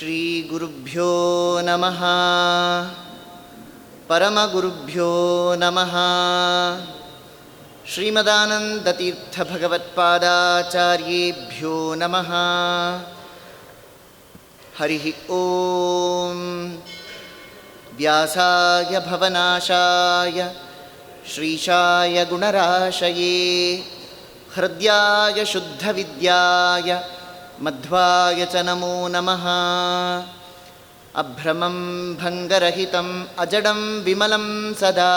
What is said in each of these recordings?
श्रीगुरुभ्यो नमः परमगुरुभ्यो नमः श्रीमदानन्दतीर्थभगवत्पादाचार्येभ्यो नमः हरिः ॐ व्यासाय भवनाशाय श्रीशाय गुणराशये हृद्याय शुद्धविद्याय मध्वाय च नमो। नमः अभ्रमं भङ्गरहितम् अजडं विमलं सदा।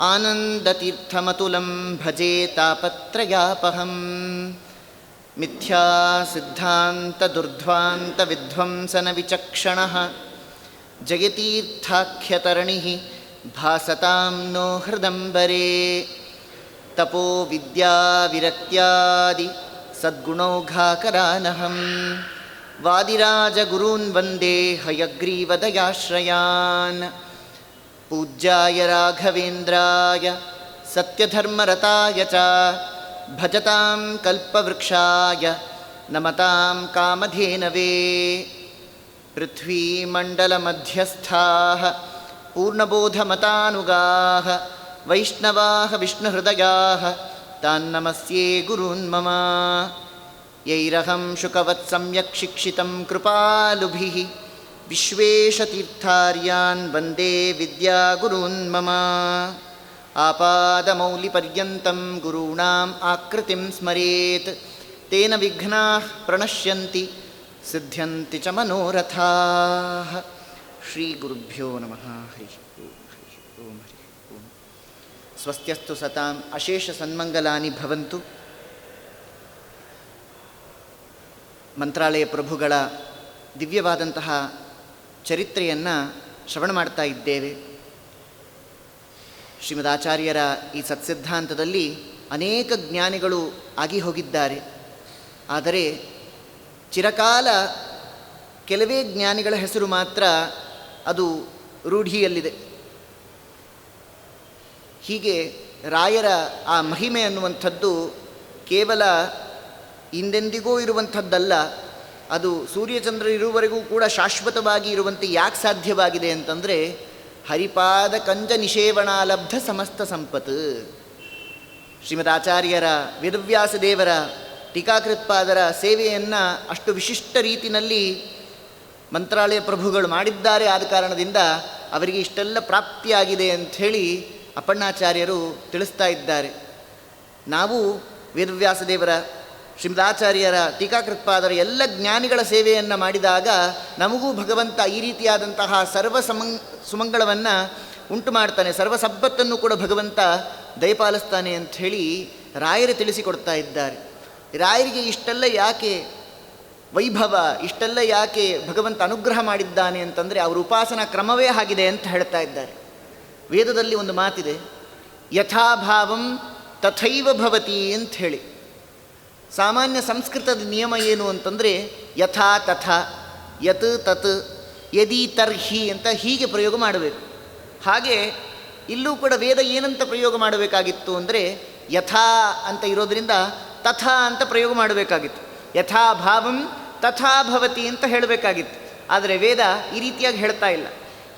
आनन्दतीर्थमतुलं भजे तापत्रयापहम्। मिथ्यासिद्धान्तदुर्ध्वान्तविध्वंसनविचक्षणः जयतीर्थाख्यतरणिः भासतां नो हृदम्बरे। तपो विद्याविरक्त्यादि सद्गुणौघाकरानहं वादिराजगुरून् वंदे हयग्रीवदयाश्रयान्। पूज्याय राघवेन्द्राय, सत्यधर्मरताय च, भजतां कल्पवृक्षाय, नमतां कामधेनवे। पृथ्वीमण्डलमध्यस्थाः, पूर्णबोधमतानुगाः, वैष्णवाः विष्णुहृदयाः तान्नमस्ये गुरून् मम। यैरहं शुकवत् सम्यक् शिक्षितं कृपालुभिः। विश्वेशतीर्थार्यान् वन्दे विद्यागुरून् मम। आपादमौलिपर्यन्तं गुरूणाम् आकृतिं स्मरेत्। तेन विघ्नाः प्रणश्यन्ति सिद्ध्यन्ति च मनोरथाः। श्रीगुरुभ्यो नमः। हरिः ಸ್ವಸ್ತ್ಯಸ್ತು ಸತಾಂ, ಅಶೇಷ ಸನ್ಮಂಗಲಾನಿ ಭವಂತು. ಮಂತ್ರಾಲಯ ಪ್ರಭುಗಳ ದಿವ್ಯವಾದಂತಹ ಚರಿತ್ರೆಯನ್ನು ಶ್ರವಣ ಮಾಡ್ತಾ ಇದ್ದೇವೆ. ಶ್ರೀಮದಾಚಾರ್ಯರ ಈ ಸತ್ಸಿದ್ಧಾಂತದಲ್ಲಿ ಅನೇಕ ಜ್ಞಾನಿಗಳು ಆಗಿ ಹೋಗಿದ್ದಾರೆ. ಆದರೆ ಚಿರಕಾಲ ಕೆಲವೇ ಜ್ಞಾನಿಗಳ ಹೆಸರು ಮಾತ್ರ ಅದು ರೂಢಿಯಲ್ಲಿದೆ. ಹೀಗೆ ರಾಯರ ಆ ಮಹಿಮೆ ಅನ್ನುವಂಥದ್ದು ಕೇವಲ ಹಿಂದೆಂದಿಗೂ ಇರುವಂಥದ್ದಲ್ಲ, ಅದು ಸೂರ್ಯಚಂದ್ರ ಇರುವವರೆಗೂ ಕೂಡ ಶಾಶ್ವತವಾಗಿ ಇರುವಂತೆ ಯಾಕೆ ಸಾಧ್ಯವಾಗಿದೆ ಅಂತಂದರೆ, ಹರಿಪಾದ ಕಂಜ ನಿಷೇವಣಾಲಬ್ಧ ಸಮಸ್ತ ಸಂಪತ್ತು ಶ್ರೀಮದ್ ಆಚಾರ್ಯರ ವೇದವ್ಯಾಸ ದೇವರ ಟೀಕಾಕೃತ್ಪಾದರ ಸೇವೆಯನ್ನು ಅಷ್ಟು ವಿಶಿಷ್ಟ ರೀತಿಯಲ್ಲಿ ಮಂತ್ರಾಲಯ ಪ್ರಭುಗಳು ಮಾಡಿದ್ದಾರೆ ಆದ ಕಾರಣದಿಂದ ಅವರಿಗೆ ಇಷ್ಟೆಲ್ಲ ಪ್ರಾಪ್ತಿಯಾಗಿದೆ ಅಂಥೇಳಿ ಅಪ್ಪಣ್ಣಾಚಾರ್ಯರು ತಿಳಿಸ್ತಾ ಇದ್ದಾರೆ. ನಾವು ವೇದವ್ಯಾಸದೇವರ ಶ್ರೀಮದಾಚಾರ್ಯರ, ಟೀಕಾಕೃತ್ಪಾದರ ಎಲ್ಲ ಜ್ಞಾನಿಗಳ ಸೇವೆಯನ್ನು ಮಾಡಿದಾಗ ನಮಗೂ ಭಗವಂತ ಈ ರೀತಿಯಾದಂತಹ ಸರ್ವ ಸಮಂಗ್ ಸುಮಂಗಳವನ್ನು ಉಂಟು ಮಾಡ್ತಾನೆ. ಸರ್ವ ಸಬ್ಬತ್ತನ್ನು ಕೂಡ ಭಗವಂತ ದಯಪಾಲಿಸ್ತಾನೆ ಅಂಥೇಳಿ ರಾಯರು ತಿಳಿಸಿಕೊಡ್ತಾ ಇದ್ದಾರೆ. ರಾಯರಿಗೆ ಇಷ್ಟೆಲ್ಲ ಯಾಕೆ ವೈಭವ, ಇಷ್ಟೆಲ್ಲ ಯಾಕೆ ಭಗವಂತ ಅನುಗ್ರಹ ಮಾಡಿದ್ದಾನೆ ಅಂತಂದರೆ, ಅವರ ಉಪಾಸನಾ ಕ್ರಮವೇ ಆಗಿದೆ ಅಂತ ಹೇಳ್ತಾ ಇದ್ದಾರೆ. ವೇದದಲ್ಲಿ ಒಂದು ಮಾತಿದೆ, ಯಥಾಭಾವಂ ತಥೈವ ಭವತಿ ಅಂತ ಹೇಳಿ ಸಾಮಾನ್ಯ ಸಂಸ್ಕೃತದ ನಿಯಮ ಏನು ಅಂತಂದರೆ, ಯಥಾ ತಥಾ, ಯತ್ ತತ್, ಯದಿ ತರ್ಹಿ ಅಂತ ಹೀಗೆ ಪ್ರಯೋಗ ಮಾಡಬೇಕು. ಹಾಗೆ ಇಲ್ಲೂ ಕೂಡ ವೇದ ಏನಂತ ಪ್ರಯೋಗ ಮಾಡಬೇಕಾಗಿತ್ತು ಅಂದರೆ, ಯಥಾ ಅಂತ ಇರೋದರಿಂದ ತಥಾ ಅಂತ ಪ್ರಯೋಗ ಮಾಡಬೇಕಾಗಿತ್ತು. ಯಥಾ ಭಾವಂ ತಥಾ ಭವತಿ ಅಂತ ಹೇಳಬೇಕಾಗಿತ್ತು. ಆದರೆ ವೇದ ಈ ರೀತಿಯಾಗಿ ಹೇಳ್ತಾ ಇಲ್ಲ.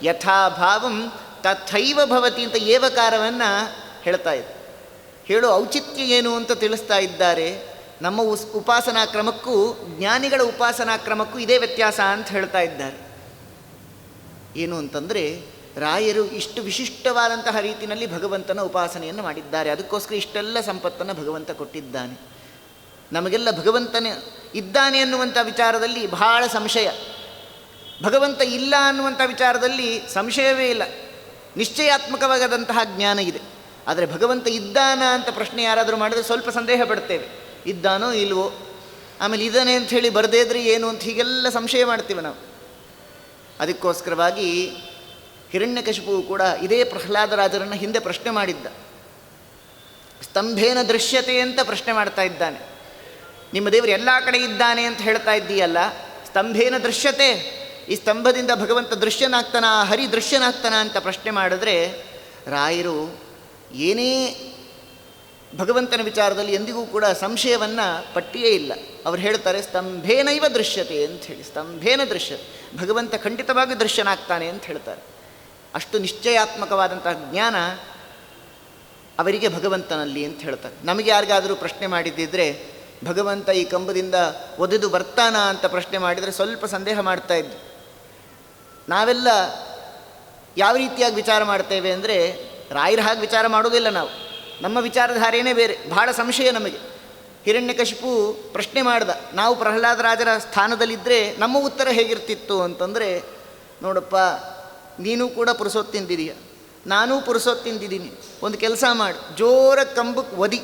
ಯಥಾ ಭಾವಂ ತಥೈವ ಭವತಿ ಅಂತ ಏವಕಾರವನ್ನು ಹೇಳ್ತಾ ಇದೆ. ಹೇಳೋ, ಔಚಿತ್ಯ ಏನು ಅಂತ ತಿಳಿಸ್ತಾ ಇದ್ದಾರೆ. ನಮ್ಮ ಉಸ್, ಉಪಾಸನಾ ಕ್ರಮಕ್ಕೂ, ಜ್ಞಾನಿಗಳ ಉಪಾಸನಾ ಕ್ರಮಕ್ಕೂ ಇದೇ ವ್ಯತ್ಯಾಸ ಅಂತ ಹೇಳ್ತಾ ಇದ್ದಾರೆ. ಏನು ಅಂತಂದರೆ, ರಾಯರು ಇಷ್ಟು ವಿಶಿಷ್ಟವಾದಂತಹ ರೀತಿಯಲ್ಲಿ ಭಗವಂತನ ಉಪಾಸನೆಯನ್ನು ಮಾಡಿದ್ದಾರೆ. ಅದಕ್ಕೋಸ್ಕರ ಇಷ್ಟೆಲ್ಲ ಸಂಪತ್ತನ್ನು ಭಗವಂತ ಕೊಟ್ಟಿದ್ದಾನೆ. ನಮಗೆಲ್ಲ ಭಗವಂತನ ಇದ್ದಾನೆ ಅನ್ನುವಂಥ ವಿಚಾರದಲ್ಲಿ ಬಹಳ ಸಂಶಯ. ಭಗವಂತ ಇಲ್ಲ ಅನ್ನುವಂಥ ವಿಚಾರದಲ್ಲಿ ಸಂಶಯವೇ ಇಲ್ಲ. ನಿಶ್ಚಯಾತ್ಮಕವಾದಂತಹ ಜ್ಞಾನ ಇದೆ. ಆದರೆ ಭಗವಂತ ಇದ್ದಾನ ಅಂತ ಪ್ರಶ್ನೆ ಯಾರಾದರೂ ಮಾಡಿದ್ರೆ ಸ್ವಲ್ಪ ಸಂದೇಹ ಪಡ್ತೇವೆ. ಇದ್ದಾನೋ ಇಲ್ವೋ? ಆಮೇಲೆ ಇದ್ದಾನೆ ಅಂತ ಹೇಳಿ ಬರದೇ ಇದ್ರೆ ಏನು ಅಂತ ಹೀಗೆಲ್ಲ ಸಂಶಯ ಮಾಡ್ತೀವಿ ನಾವು. ಅದಕ್ಕೋಸ್ಕರವಾಗಿ ಹಿರಣ್ಯಕಶಿಪು ಕೂಡ ಇದೇ ಪ್ರಹ್ಲಾದರಾಜರನ್ನು ಹಿಂದೆ ಪ್ರಶ್ನೆ ಮಾಡಿದ್ದ. ಸ್ತಂಭೇನ ದೃಶ್ಯತೆ ಅಂತ ಪ್ರಶ್ನೆ ಮಾಡ್ತಾ ಇದ್ದಾನೆ. ನಿಮ್ಮ ದೇವರು ಎಲ್ಲ ಕಡೆ ಇದ್ದಾನೆ ಅಂತ ಹೇಳ್ತಾ ಇದ್ದೀಯಲ್ಲ, ಸ್ತಂಭೇನ ದೃಶ್ಯತೆ ಈ ಸ್ತಂಭದಿಂದ ಭಗವಂತ ದೃಶ್ಯನಾಗ್ತಾನ, ಹರಿ ದೃಶ್ಯನಾಗ್ತಾನ ಅಂತ ಪ್ರಶ್ನೆ ಮಾಡಿದ್ರೆ, ರಾಯರು ಏನೇ ಭಗವಂತನ ವಿಚಾರದಲ್ಲಿ ಎಂದಿಗೂ ಕೂಡ ಸಂಶಯವನ್ನು ಪಟ್ಟಿಯೇ ಇಲ್ಲ. ಅವ್ರು ಹೇಳ್ತಾರೆ, ಸ್ತಂಭೇನೈವ ದೃಶ್ಯತೆ ಅಂತ ಹೇಳಿ, ಸ್ತಂಭೇನ ದೃಶ್ಯ ಭಗವಂತ ಖಂಡಿತವಾಗಿ ದೃಶ್ಯನಾಗ್ತಾನೆ ಅಂತ ಹೇಳ್ತಾರೆ. ಅಷ್ಟು ನಿಶ್ಚಯಾತ್ಮಕವಾದಂತಹ ಜ್ಞಾನ ಅವರಿಗೆ ಭಗವಂತನಲ್ಲಿ ಅಂತ ಹೇಳ್ತಾರೆ. ನಮಗೆ ಯಾರಿಗಾದರೂ ಪ್ರಶ್ನೆ ಮಾಡಿದ್ದಿದ್ರೆ, ಭಗವಂತ ಈ ಕಂಬದಿಂದ ಒದೆದು ಬರ್ತಾನ ಅಂತ ಪ್ರಶ್ನೆ ಮಾಡಿದರೆ ಸ್ವಲ್ಪ ಸಂದೇಹ ಮಾಡ್ತಾ ಇದ್ವಿ ನಾವೆಲ್ಲ ಯಾವ ರೀತಿಯಾಗಿ ವಿಚಾರ ಮಾಡ್ತೇವೆ ಅಂದರೆ ರಾಯರ ಹಾಗೆ ವಿಚಾರ ಮಾಡೋದಿಲ್ಲ ನಾವು. ನಮ್ಮ ವಿಚಾರಧಾರೆಯೇ ಬೇರೆ. ಬಹಳ ಸಂಶಯ ನಮಗೆ. ಹಿರಣ್ಯಕಶಿಪು ಪ್ರಶ್ನೆ ಮಾಡ್ದ, ನಾವು ಪ್ರಹ್ಲಾದರಾಜರ ಸ್ಥಾನದಲ್ಲಿದ್ದರೆ ನಮ್ಮ ಉತ್ತರ ಹೇಗಿರ್ತಿತ್ತು ಅಂತಂದರೆ, ನೋಡಪ್ಪ, ನೀನು ಕೂಡ ಪುರುಸೊತ್ತು ತಿಂದಿದೀಯ. ನಾನೂ ಪುರುಸೊತ್ತು ತಿಂದಿದ್ದೀನಿ. ಒಂದು ಕೆಲಸ ಮಾಡಿ. ಜೋರ ಕಂಬಕ್ಕೆ ಒದಿ.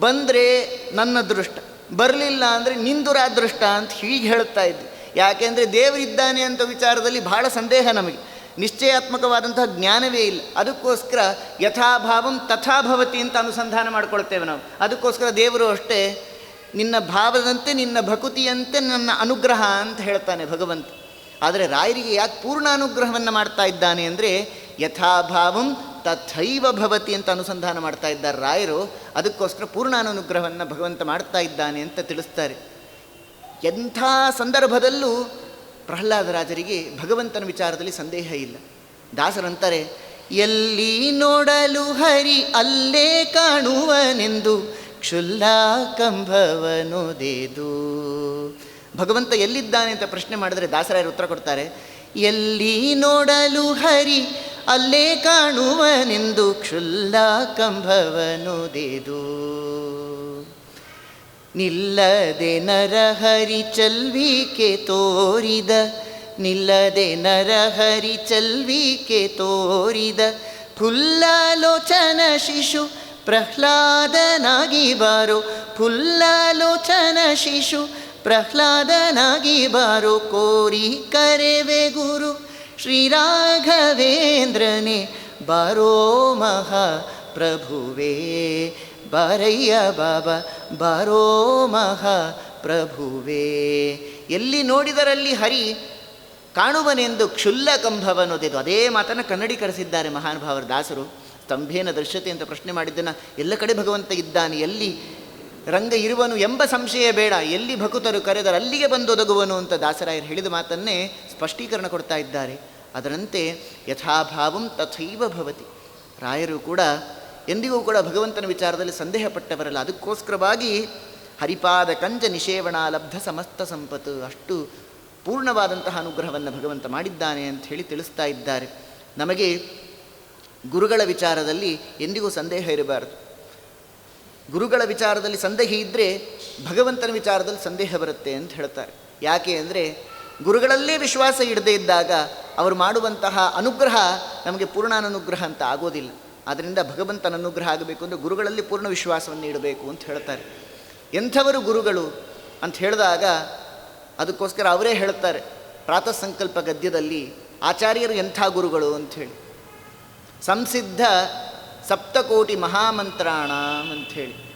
ಬಂದರೆ ನನ್ನ ಅದೃಷ್ಟ ಬರಲಿಲ್ಲ ಅಂದರೆ ನಿಂದುರಾದೃಷ್ಟ ಅಂತ ಹೀಗೆ ಹೇಳ್ತಾ ಇದ್ವಿ ಯಾಕೆಂದರೆ ದೇವರಿದ್ದಾನೆ ಅಂತ ವಿಚಾರದಲ್ಲಿ ಬಹಳ ಸಂದೇಹ ನಮಗೆ. ನಿಶ್ಚಯಾತ್ಮಕವಾದಂತಹ ಜ್ಞಾನವೇ ಇಲ್ಲ. ಅದಕ್ಕೋಸ್ಕರ ಯಥಾಭಾವಂ ತಥಾಭವತಿ ಅಂತ ಅನುಸಂಧಾನ ಮಾಡ್ಕೊಳ್ತೇವೆ ನಾವು. ಅದಕ್ಕೋಸ್ಕರ ದೇವರು ಅಷ್ಟೇ ನಿನ್ನ ಭಾವದಂತೆ, ನಿನ್ನ ಭಕುತಿಯಂತೆ, ನನ್ನ ಅನುಗ್ರಹ ಅಂತ ಹೇಳ್ತಾನೆ ಭಗವಂತ. ಆದರೆ ರಾಯರಿಗೆ ಯಾಕೆ ಪೂರ್ಣ ಅನುಗ್ರಹವನ್ನು ಮಾಡ್ತಾ ಇದ್ದಾನೆ ಅಂದರೆ ಯಥಾಭಾವಂ ತಥೈವ ಭವತಿ ಅಂತ ಅನುಸಂಧಾನ ಮಾಡ್ತಾ ಇದ್ದಾರೆ ರಾಯರು. ಅದಕ್ಕೋಸ್ಕರ ಪೂರ್ಣ ಅನುಗ್ರಹವನ್ನು ಭಗವಂತ ಮಾಡ್ತಾ ಇದ್ದಾನೆ ಅಂತ ತಿಳಿಸ್ತಾರೆ. ಎಂಥ ಸಂದರ್ಭದಲ್ಲೂ ಪ್ರಹ್ಲಾದರಾಜರಿಗೆ ಭಗವಂತನ ವಿಚಾರದಲ್ಲಿ ಸಂದೇಹ ಇಲ್ಲ. ದಾಸರಂತಾರೆ, ಎಲ್ಲಿ ನೋಡಲು ಹರಿ ಅಲ್ಲೇ ಕಾಣುವನೆಂದು ಕ್ಷುಲ್ಲ ಕಂಭವನುದೇದು ಭಗವಂತ ಎಲ್ಲಿದ್ದಾನೆ ಅಂತ ಪ್ರಶ್ನೆ ಮಾಡಿದರೆ ದಾಸರಾಯರು ಉತ್ತರ ಕೊಡ್ತಾರೆ, ಎಲ್ಲಿ ನೋಡಲು ಹರಿ ಅಲ್ಲೇ ಕಾಣುವನೆಂದು ಕ್ಷುಲ್ಲ ಕಂಭವನುದೇದು ನಿಲ್ಲದೆ ನರಹರಿ ಚಲ್ವಿಕೆ ತೋರಿದ, ನಿಲ್ಲದೆ ನರಹರಿ ಚಲ್ವಿಕೆ ತೋರಿದ ಫುಲ್ಲಲೋಚನ ಶಿಶು ಪ್ರಹ್ಲಾದನಾಗಿ ಬಾರೋ ಫುಲ್ಲಲೋಚನ ಶಿಶು ಪ್ರಹ್ಲಾದನಾಗಿ ಬಾರೋ ಕೋರಿ ಕರೆವೆ ಗುರು ಶ್ರೀರಾಘವೇಂದ್ರನೇ ಬಾರೋ ಮಹಾ ಪ್ರಭುವೇ ಬಾರಯ್ಯ ಬಾಬಾ, ಬಾರೋ ಮಹಾ ಪ್ರಭುವೇ. ಎಲ್ಲಿ ನೋಡಿದರಲ್ಲಿ ಹರಿ ಕಾಣುವನೆಂದು ಕ್ಷುಲ್ಲ ಕಂಭವನ್ನೋದಿದು ಅದೇ ಮಾತನ್ನು ಕನ್ನಡೀಕರಿಸಿದ್ದಾರೆ ಮಹಾನುಭಾವರ ದಾಸರು. ಸ್ತಂಭೇನ ದೃಶ್ಯತೆ ಅಂತ ಪ್ರಶ್ನೆ ಮಾಡಿದ್ದನ್ನು ಎಲ್ಲ ಕಡೆ ಭಗವಂತ ಇದ್ದಾನೆ, ಎಲ್ಲಿ ರಂಗ ಇರುವನು ಎಂಬ ಸಂಶಯ ಬೇಡ, ಎಲ್ಲಿ ಭಕುತರು ಕರೆದರು ಅಲ್ಲಿಗೆ ಬಂದು ಒದಗುವನು ಅಂತ ದಾಸರಾಯರು ಹೇಳಿದ ಮಾತನ್ನೇ ಸ್ಪಷ್ಟೀಕರಣ ಕೊಡ್ತಾ ಇದ್ದಾರೆ. ಅದರಂತೆ ಯಥಾಭಾವಂ ತಥೈವ ಭವತಿ. ರಾಯರು ಕೂಡ ಎಂದಿಗೂ ಕೂಡ ಭಗವಂತನ ವಿಚಾರದಲ್ಲಿ ಸಂದೇಹ ಪಟ್ಟವರಲ್ಲ ಅದಕ್ಕೋಸ್ಕರವಾಗಿ ಹರಿಪಾದ ಕಂಜ ನಿಷೇವಣ ಲಬ್ಧ ಸಮಸ್ತ ಸಂಪತ್ತು ಅಷ್ಟು ಪೂರ್ಣವಾದಂತಹ ಅನುಗ್ರಹವನ್ನು ಭಗವಂತ ಮಾಡಿದ್ದಾನೆ ಅಂತ ಹೇಳಿ ತಿಳಿಸ್ತಾ ಇದ್ದಾರೆ. ನಮಗೆ ಗುರುಗಳ ವಿಚಾರದಲ್ಲಿ ಎಂದಿಗೂ ಸಂದೇಹ ಇರಬಾರದು. ಗುರುಗಳ ವಿಚಾರದಲ್ಲಿ ಸಂದೇಹ ಇದ್ದರೆ ಭಗವಂತನ ವಿಚಾರದಲ್ಲಿ ಸಂದೇಹ ಬರುತ್ತೆ ಅಂತ ಹೇಳ್ತಾರೆ. ಯಾಕೆ ಅಂದರೆ ಗುರುಗಳಲ್ಲೇ ವಿಶ್ವಾಸ ಇಡದೇ ಇದ್ದಾಗ ಅವರು ಮಾಡುವಂತಹ ಅನುಗ್ರಹ ನಮಗೆ ಪೂರ್ಣಾನುಗ್ರಹ ಅಂತ ಆಗೋದಿಲ್ಲ. ಆದ್ದರಿಂದ ಭಗವಂತನ ಅನುಗ್ರಹ ಆಗಬೇಕು ಅಂದರೆ ಗುರುಗಳಲ್ಲಿ ಪೂರ್ಣ ವಿಶ್ವಾಸವನ್ನು ಇಡಬೇಕು ಅಂತ ಹೇಳ್ತಾರೆ. ಎಂಥವರು ಗುರುಗಳು ಅಂತ ಹೇಳಿದಾಗ ಅದಕ್ಕೋಸ್ಕರ ಅವರೇ ಹೇಳ್ತಾರೆ ಪ್ರಾತಃ ಸಂಕಲ್ಪ ಗದ್ಯದಲ್ಲಿ ಆಚಾರ್ಯರು ಎಂಥ ಗುರುಗಳು ಅಂಥೇಳಿ ಸಂಸಿದ್ಧ ಸಪ್ತಕೋಟಿ ಮಹಾಮಂತ್ರಾಣ ಅಂಥೇಳಿ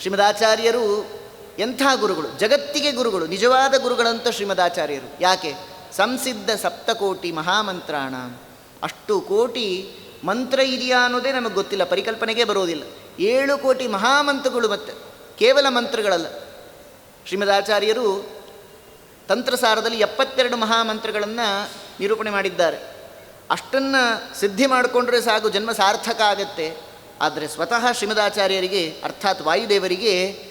ಶ್ರೀಮದಾಚಾರ್ಯರು ಎಂಥ ಗುರುಗಳು? ಜಗತ್ತಿಗೆ ಗುರುಗಳು, ನಿಜವಾದ ಗುರುಗಳಂತ ಶ್ರೀಮದಾಚಾರ್ಯರು. ಯಾಕೆ? ಸಂಸಿದ್ಧ ಸಪ್ತಕೋಟಿ ಮಹಾಮಂತ್ರಾಣ. ಅಷ್ಟು ಕೋಟಿ ಮಂತ್ರ ಇದೆಯಾ ಅನ್ನೋದೇ ನಮಗೆ ಗೊತ್ತಿಲ್ಲ, ಪರಿಕಲ್ಪನೆಗೆ ಬರೋದಿಲ್ಲ. ಏಳು ಕೋಟಿ ಮಹಾಮಂತ್ರಗಳು ಮತ್ತೆ, ಕೇವಲ ಮಂತ್ರಗಳಲ್ಲ. ಶ್ರೀಮದಾಚಾರ್ಯರು ತಂತ್ರಸಾರದಲ್ಲಿ ಎಪ್ಪತ್ತೆರಡು ಮಹಾಮಂತ್ರಗಳನ್ನು ನಿರೂಪಣೆ ಮಾಡಿದ್ದಾರೆ. ಅಷ್ಟನ್ನು ಸಿದ್ಧಿ ಮಾಡಿಕೊಂಡ್ರೆ ಸಾಕು, ಜನ್ಮ ಸಾರ್ಥಕ ಆಗತ್ತೆ. ಆದರೆ ಸ್ವತಃ ಶ್ರೀಮದಾಚಾರ್ಯರಿಗೆ ಅರ್ಥಾತ್ ವಾಯುದೇವರಿಗೆ,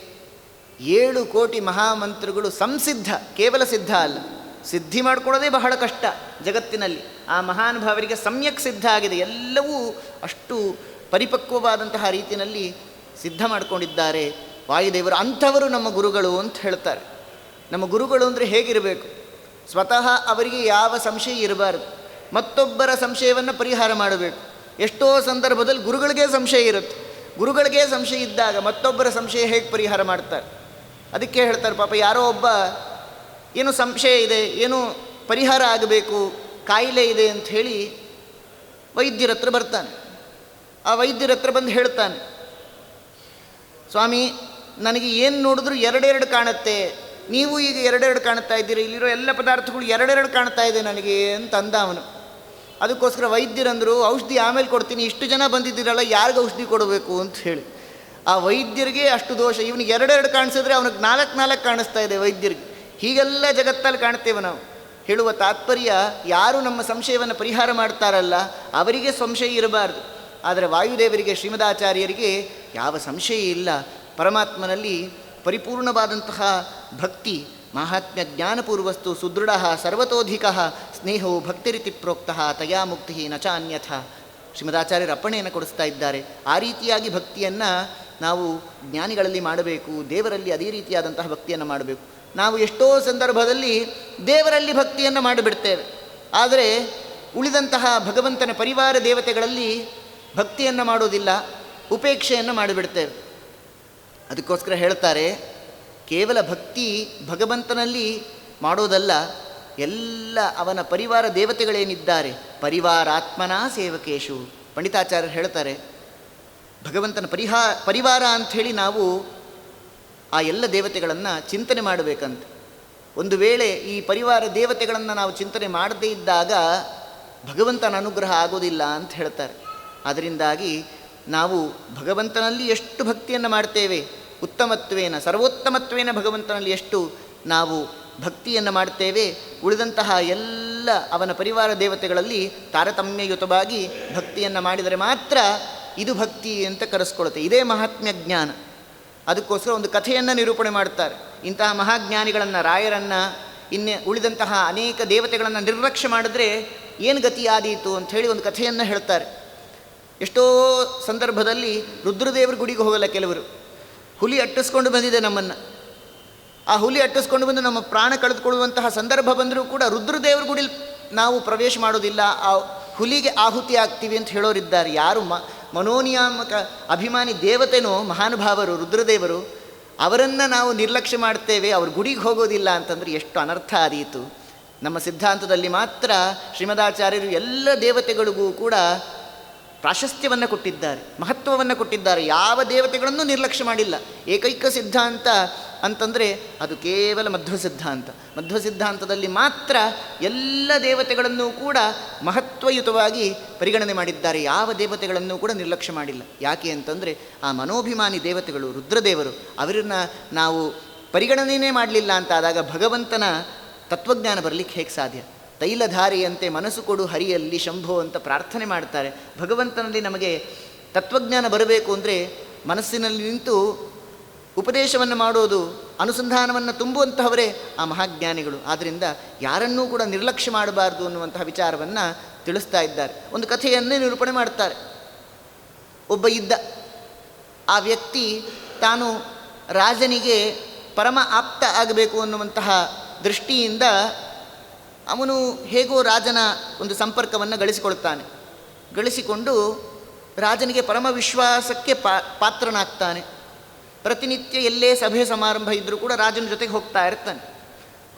ಏಳು ಕೋಟಿ ಮಹಾಮಂತ್ರಗಳು ಸಂಸಿದ್ಧ, ಕೇವಲ ಸಿದ್ಧ ಅಲ್ಲ. ಸಿದ್ಧಿ ಮಾಡಿಕೊಡೋದೇ ಬಹಳ ಕಷ್ಟ ಜಗತ್ತಿನಲ್ಲಿ. ಆ ಮಹಾನುಭಾವರಿಗೆ ಸಮ್ಯಕ್ ಸಿದ್ಧ ಆಗಿದೆ. ಎಲ್ಲವೂ ಅಷ್ಟು ಪರಿಪಕ್ವವಾದಂತಹ ರೀತಿಯಲ್ಲಿ ಸಿದ್ಧ ಮಾಡಿಕೊಂಡಿದ್ದಾರೆ. ವಾಯುದೇವರು ಅಂಥವರು ನಮ್ಮ ಗುರುಗಳು ಅಂತ ಹೇಳ್ತಾರೆ. ನಮ್ಮ ಗುರುಗಳು ಅಂದರೆ ಹೇಗಿರಬೇಕು? ಸ್ವತಃ ಅವರಿಗೆ ಯಾವ ಸಂಶಯ ಇರಬಾರ್ದು. ಮತ್ತೊಬ್ಬರ ಸಂಶಯವನ್ನು ಪರಿಹಾರ ಮಾಡಬೇಕು. ಎಷ್ಟೋ ಸಂದರ್ಭದಲ್ಲಿ ಗುರುಗಳಿಗೆ ಸಂಶಯ ಇರುತ್ತೆ. ಗುರುಗಳಿಗೆ ಸಂಶಯ ಇದ್ದಾಗ ಮತ್ತೊಬ್ಬರ ಸಂಶಯ ಹೇಗೆ ಪರಿಹಾರ ಮಾಡ್ತಾರೆ? ಅದಕ್ಕೆ ಹೇಳ್ತಾರೆ ಪಾಪ, ಯಾರೋ ಒಬ್ಬ ಏನು ಸಂಶಯ ಇದೆ, ಏನು ಪರಿಹಾರ ಆಗಬೇಕು, ಕಾಯಿಲೆ ಇದೆ ಅಂತ ಹೇಳಿ ವೈದ್ಯರ ಹತ್ರ ಬರ್ತಾನೆ. ಆ ವೈದ್ಯರ ಹತ್ರ ಬಂದು ಹೇಳ್ತಾನೆ, ಸ್ವಾಮಿ, ನನಗೆ ಏನು ನೋಡಿದ್ರು ಎರಡೆರಡು ಕಾಣುತ್ತೆ, ನೀವು ಈಗ ಎರಡೆರಡು ಕಾಣ್ತಾ ಇದ್ದೀರಿ, ಇಲ್ಲಿರೋ ಎಲ್ಲ ಪದಾರ್ಥಗಳು ಎರಡೆರಡು ಕಾಣ್ತಾ ಇದೆ ನನಗೆ ಅಂತ ಅಂದ ಅವನು. ಅದಕ್ಕೋಸ್ಕರ ವೈದ್ಯರಂದರು, ಔಷಧಿ ಆಮೇಲೆ ಕೊಡ್ತೀನಿ, ಇಷ್ಟು ಜನ ಬಂದಿದ್ದೀರಲ್ಲ, ಯಾರಿಗೆ ಔಷಧಿ ಕೊಡಬೇಕು ಅಂತ ಹೇಳಿ. ಆ ವೈದ್ಯರಿಗೆ ಅಷ್ಟು ದೋಷ, ಇವನಿಗೆ ಎರಡೆರಡು ಕಾಣಿಸಿದ್ರೆ ಅವನಿಗೆ ನಾಲ್ಕು ನಾಲ್ಕು ಕಾಣಿಸ್ತಾ ಇದೆ ವೈದ್ಯರಿಗೆ. ಹೀಗೆಲ್ಲ ಜಗತ್ತಲ್ಲಿ ಕಾಣ್ತೇವೆ ನಾವು. ಹೇಳುವ ತಾತ್ಪರ್ಯ ಯಾರು ನಮ್ಮ ಸಂಶಯವನ್ನು ಪರಿಹಾರ ಮಾಡ್ತಾರಲ್ಲ, ಅವರಿಗೆ ಸಂಶಯ ಇರಬಾರ್ದು. ಆದರೆ ವಾಯುದೇವರಿಗೆ, ಶ್ರೀಮದಾಚಾರ್ಯರಿಗೆ ಯಾವ ಸಂಶಯ ಇಲ್ಲ. ಪರಮಾತ್ಮನಲ್ಲಿ ಪರಿಪೂರ್ಣವಾದಂತಹ ಭಕ್ತಿ, ಮಹಾತ್ಮ್ಯ, ಜ್ಞಾನಪೂರ್ವಸ್ತು, ಸುದೃಢ, ಸರ್ವತೋಧಿಕ ಸ್ನೇಹವು ಭಕ್ತಿರಿತಿ ಪ್ರೋಕ್ತ, ತಯಾ ಮುಕ್ತಿ ನಚ ಅನ್ಯಥ. ಶ್ರೀಮದಾಚಾರ್ಯರ ಅಪ್ಪಣೆಯನ್ನು ಕೊಡಿಸ್ತಾ ಇದ್ದಾರೆ. ಆ ರೀತಿಯಾಗಿ ಭಕ್ತಿಯನ್ನು ನಾವು ಜ್ಞಾನಿಗಳಲ್ಲಿ ಮಾಡಬೇಕು, ದೇವರಲ್ಲಿ ಅದೇ ರೀತಿಯಾದಂತಹ ಭಕ್ತಿಯನ್ನು ಮಾಡಬೇಕು. ನಾವು ಎಷ್ಟೋ ಸಂದರ್ಭದಲ್ಲಿ ದೇವರಲ್ಲಿ ಭಕ್ತಿಯನ್ನು ಮಾಡಿಬಿಡ್ತೇವೆ. ಆದರೆ ಉಳಿದಂತಹ ಭಗವಂತನ ಪರಿವಾರ ದೇವತೆಗಳಲ್ಲಿ ಭಕ್ತಿಯನ್ನು ಮಾಡೋದಿಲ್ಲ, ಉಪೇಕ್ಷೆಯನ್ನು ಮಾಡಿಬಿಡ್ತೇವೆ. ಅದಕ್ಕೋಸ್ಕರ ಹೇಳ್ತಾರೆ, ಕೇವಲ ಭಕ್ತಿ ಭಗವಂತನಲ್ಲಿ ಮಾಡೋದಲ್ಲ, ಎಲ್ಲ ಅವನ ಪರಿವಾರ ದೇವತೆಗಳೇನಿದ್ದಾರೆ? ಪರಿವಾರಾತ್ಮನ ಸೇವಕೇಶು. ಪಂಡಿತಾಚಾರ್ಯರು ಹೇಳ್ತಾರೆ, ಭಗವಂತನ ಪರಿಹಾ, ಪರಿವಾರ ಅಂಥೇಳಿ ನಾವು ಆ ಎಲ್ಲ ದೇವತೆಗಳನ್ನು ಚಿಂತನೆ ಮಾಡಬೇಕಂತ. ಒಂದು ವೇಳೆ ಈ ಪರಿವಾರ ದೇವತೆಗಳನ್ನು ನಾವು ಚಿಂತನೆ ಮಾಡದೇ ಇದ್ದಾಗ ಭಗವಂತನ ಅನುಗ್ರಹ ಆಗೋದಿಲ್ಲ ಅಂತ ಹೇಳ್ತಾರೆ. ಅದರಿಂದಾಗಿ ನಾವು ಭಗವಂತನಲ್ಲಿ ಎಷ್ಟು ಭಕ್ತಿಯನ್ನು ಮಾಡ್ತೇವೆ, ಉತ್ತಮತ್ವೇನ, ಸರ್ವೋತ್ತಮತ್ವೇನ ಭಗವಂತನಲ್ಲಿ ಎಷ್ಟು ನಾವು ಭಕ್ತಿಯನ್ನು ಮಾಡ್ತೇವೆ, ಉಳಿದಂತಹ ಎಲ್ಲ ಅವನ ಪರಿವಾರ ದೇವತೆಗಳಲ್ಲಿ ತಾರತಮ್ಯಯುತವಾಗಿ ಭಕ್ತಿಯನ್ನು ಮಾಡಿದರೆ ಮಾತ್ರ ಇದು ಭಕ್ತಿ ಅಂತ ಕರೆಸ್ಕೊಳುತ್ತೆ. ಇದೇ ಮಹಾತ್ಮ್ಯ ಜ್ಞಾನ. ಅದಕ್ಕೋಸ್ಕರ ಒಂದು ಕಥೆಯನ್ನು ನಿರೂಪಣೆ ಮಾಡ್ತಾರೆ ಇಂತಹ ಮಹಾಜ್ಞಾನಿಗಳನ್ನು, ರಾಯರನ್ನು, ಇನ್ನು ಉಳಿದಂತಹ ಅನೇಕ ದೇವತೆಗಳನ್ನು ನಿರ್ಲಕ್ಷ್ಯ ಮಾಡಿದ್ರೆ ಏನು ಗತಿಯಾದೀತು ಹೇಳಿ ಒಂದು ಕಥೆಯನ್ನು ಹೇಳ್ತಾರೆ. ಎಷ್ಟೋ ಸಂದರ್ಭದಲ್ಲಿ ರುದ್ರದೇವರ ಗುಡಿಗೆ ಹೋಗಲ್ಲ ಕೆಲವರು. ಹುಲಿ ಅಟ್ಟಿಸ್ಕೊಂಡು ಬಂದಿದೆ ನಮ್ಮನ್ನು. ಆ ಹುಲಿ ಅಟ್ಟಿಸ್ಕೊಂಡು ಬಂದು ನಮ್ಮ ಪ್ರಾಣ ಕಳೆದುಕೊಳ್ಳುವಂತಹ ಸಂದರ್ಭ ಬಂದರೂ ಕೂಡ ರುದ್ರದೇವರ ಗುಡಿಲಿ ನಾವು ಪ್ರವೇಶ ಮಾಡೋದಿಲ್ಲ. ಆ ಹುಲಿಗೆ ಆಹುತಿ ಆಗ್ತೀವಿ ಅಂತ ಹೇಳೋರಿದ್ದಾರೆ. ಯಾರು ಮ ಮನೋನಿಯಾಮಕ ಅಭಿಮಾನಿ ದೇವತೆನೋ ಮಹಾನುಭಾವರು, ರುದ್ರದೇವರು, ಅವರನ್ನು ನಾವು ನಿರ್ಲಕ್ಷ್ಯ ಮಾಡ್ತೇವೆ, ಅವ್ರ ಗುಡಿಗೆ ಹೋಗೋದಿಲ್ಲ ಅಂತಂದರೆ ಎಷ್ಟು ಅನರ್ಥ ಆದೀತು ನಮ್ಮ ಸಿದ್ಧಾಂತದಲ್ಲಿ ಮಾತ್ರ ಶ್ರೀಮದಾಚಾರ್ಯರು ಎಲ್ಲ ದೇವತೆಗಳಿಗೂ ಕೂಡ ಪ್ರಾಶಸ್ತ್ಯವನ್ನು ಕೊಟ್ಟಿದ್ದಾರೆ, ಮಹತ್ವವನ್ನು ಕೊಟ್ಟಿದ್ದಾರೆ, ಯಾವ ದೇವತೆಗಳನ್ನು ನಿರ್ಲಕ್ಷ್ಯ ಮಾಡಿಲ್ಲ. ಏಕೈಕ ಸಿದ್ಧಾಂತ ಅಂತಂದರೆ ಅದು ಕೇವಲ ಮಧ್ವ ಸಿದ್ಧಾಂತ. ಮಧ್ವ ಸಿದ್ಧಾಂತದಲ್ಲಿ ಮಾತ್ರ ಎಲ್ಲ ದೇವತೆಗಳನ್ನು ಕೂಡ ಮಹತ್ವಯುತವಾಗಿ ಪರಿಗಣನೆ ಮಾಡಿದ್ದಾರೆ, ಯಾವ ದೇವತೆಗಳನ್ನು ಕೂಡ ನಿರ್ಲಕ್ಷ್ಯ ಮಾಡಿಲ್ಲ. ಯಾಕೆ ಅಂತಂದರೆ ಆ ಮನೋಭಿಮಾನಿ ದೇವತೆಗಳು, ರುದ್ರದೇವರು, ಅವರನ್ನ ನಾವು ಪರಿಗಣನೆಯೇ ಮಾಡಲಿಲ್ಲ ಅಂತ ಆದಾಗ ಭಗವಂತನ ತತ್ವಜ್ಞಾನ ಬರಲಿಕ್ಕೆ ಹೇಗೆ ಸಾಧ್ಯ? ತೈಲಧಾರಿಯಂತೆ ಮನಸ್ಸು ಕೊಡು ಹರಿಯಲ್ಲಿ ಶಂಭೋ ಅಂತ ಪ್ರಾರ್ಥನೆ ಮಾಡ್ತಾರೆ. ಭಗವಂತನಲ್ಲಿ ನಮಗೆ ತತ್ವಜ್ಞಾನ ಬರಬೇಕು ಅಂದರೆ ಮನಸ್ಸಿನಲ್ಲಿ ನಿಂತು ಉಪದೇಶವನ್ನು ಮಾಡೋದು, ಅನುಸಂಧಾನವನ್ನು ತುಂಬುವಂತಹವರೇ ಆ ಮಹಾಜ್ಞಾನಿಗಳು. ಆದ್ದರಿಂದ ಯಾರನ್ನೂ ಕೂಡ ನಿರ್ಲಕ್ಷ್ಯ ಮಾಡಬಾರ್ದು ಅನ್ನುವಂತಹ ವಿಚಾರವನ್ನು ತಿಳಿಸ್ತಾ ಇದ್ದಾರೆ. ಒಂದು ಕಥೆಯನ್ನೇ ನಿರೂಪಣೆ ಮಾಡ್ತಾರೆ. ಒಬ್ಬ ಇದ್ದ ಆ ವ್ಯಕ್ತಿ ತಾನು ರಾಜನಿಗೆ ಪರಮ ಆಪ್ತ ಆಗಬೇಕು ಅನ್ನುವಂತಹ ದೃಷ್ಟಿಯಿಂದ ಅವನು ಹೇಗೋ ರಾಜನ ಒಂದು ಸಂಪರ್ಕವನ್ನು ಗಳಿಸಿಕೊಳ್ತಾನೆ ಗಳಿಸಿಕೊಂಡು ರಾಜನಿಗೆ ಪರಮ ವಿಶ್ವಾಸಕ್ಕೆ ಪಾ, ಪಾತ್ರನಾಗ್ತಾನೆ. ಪ್ರತಿನಿತ್ಯ ಎಲ್ಲೇ ಸಭೆ ಸಮಾರಂಭ ಇದ್ದರೂ ಕೂಡ ರಾಜನ ಜೊತೆಗೆ ಹೋಗ್ತಾ ಇರ್ತಾನೆ.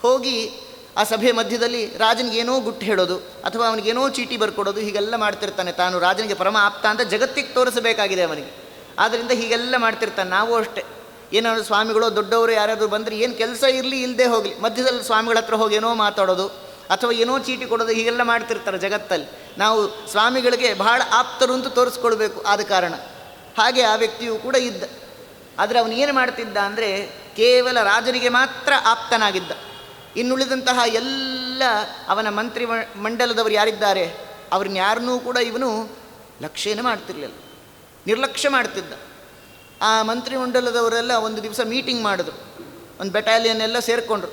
ಹೋಗಿ ಆ ಸಭೆ ಮಧ್ಯದಲ್ಲಿ ರಾಜನಿಗೇನೋ ಗುಟ್ಟು ಹೇಳೋದು ಅಥವಾ ಅವನಿಗೇನೋ ಚೀಟಿ ಬರ್ಕೊಡೋದು ಹೀಗೆಲ್ಲ ಮಾಡ್ತಿರ್ತಾನೆ. ತಾನು ರಾಜನಿಗೆ ಪರಮ ಆಪ್ತ ಅಂತ ಜಗತ್ತಿಗೆ ತೋರಿಸಬೇಕಾಗಿದೆ ಅವನಿಗೆ. ಆದ್ದರಿಂದ ಹೀಗೆಲ್ಲ ಮಾಡ್ತಿರ್ತಾನೆ. ನಾವು ಅಷ್ಟೇ. ಏನಾದ್ರು ಸ್ವಾಮಿಗಳು ದೊಡ್ಡವರು ಯಾರಾದರೂ ಬಂದರೆ ಏನು ಕೆಲಸ ಇರಲಿ ಇಲ್ಲದೆ ಹೋಗಲಿ. ಮಧ್ಯದಲ್ಲಿ ಸ್ವಾಮಿಗಳ ಹತ್ರ ಹೋಗಿ ಏನೋ ಮಾತಾಡೋದು. ಅಥವಾ ಏನೋ ಚೀಟಿ ಕೊಡೋದು ಹೀಗೆಲ್ಲ ಮಾಡ್ತಿರ್ತಾರೆ ಜಗತ್ತಲ್ಲಿ. ನಾವು ಸ್ವಾಮಿಗಳಿಗೆ ಬಹಳ ಆಪ್ತರು ಅಂತ ತೋರಿಸ್ಕೊಳ್ಬೇಕು ಆದ ಕಾರಣ. ಹಾಗೆ ಆ ವ್ಯಕ್ತಿಯು ಕೂಡ ಇದ್ದ. ಆದರೆ ಅವನು ಏನು ಮಾಡ್ತಿದ್ದ ಅಂದರೆ ಕೇವಲ ರಾಜನಿಗೆ ಮಾತ್ರ ಆಪ್ತನಾಗಿದ್ದ. ಇನ್ನುಳಿದಂತಹ ಎಲ್ಲ ಅವನ ಮಂತ್ರಿ ಮಂಡಲದವರು ಯಾರಿದ್ದಾರೆ? ಅವ್ರನ್ನ ಯಾರನ್ನೂ ಕೂಡ ಇವನು ಲಕ್ಷ್ಯನೇ ಮಾಡ್ತಿರ್ಲಿಲ್ಲ. ನಿರ್ಲಕ್ಷ್ಯ ಮಾಡ್ತಿದ್ದ. ಆ ಮಂತ್ರಿ ಮಂಡಲದವರೆಲ್ಲ ಒಂದು ದಿವಸ ಮೀಟಿಂಗ್ ಮಾಡಿದ್ರು. ಒಂದು ಬೆಟಾಲಿಯನ್ ಎಲ್ಲ ಸೇರಿಕೊಂಡ್ರು.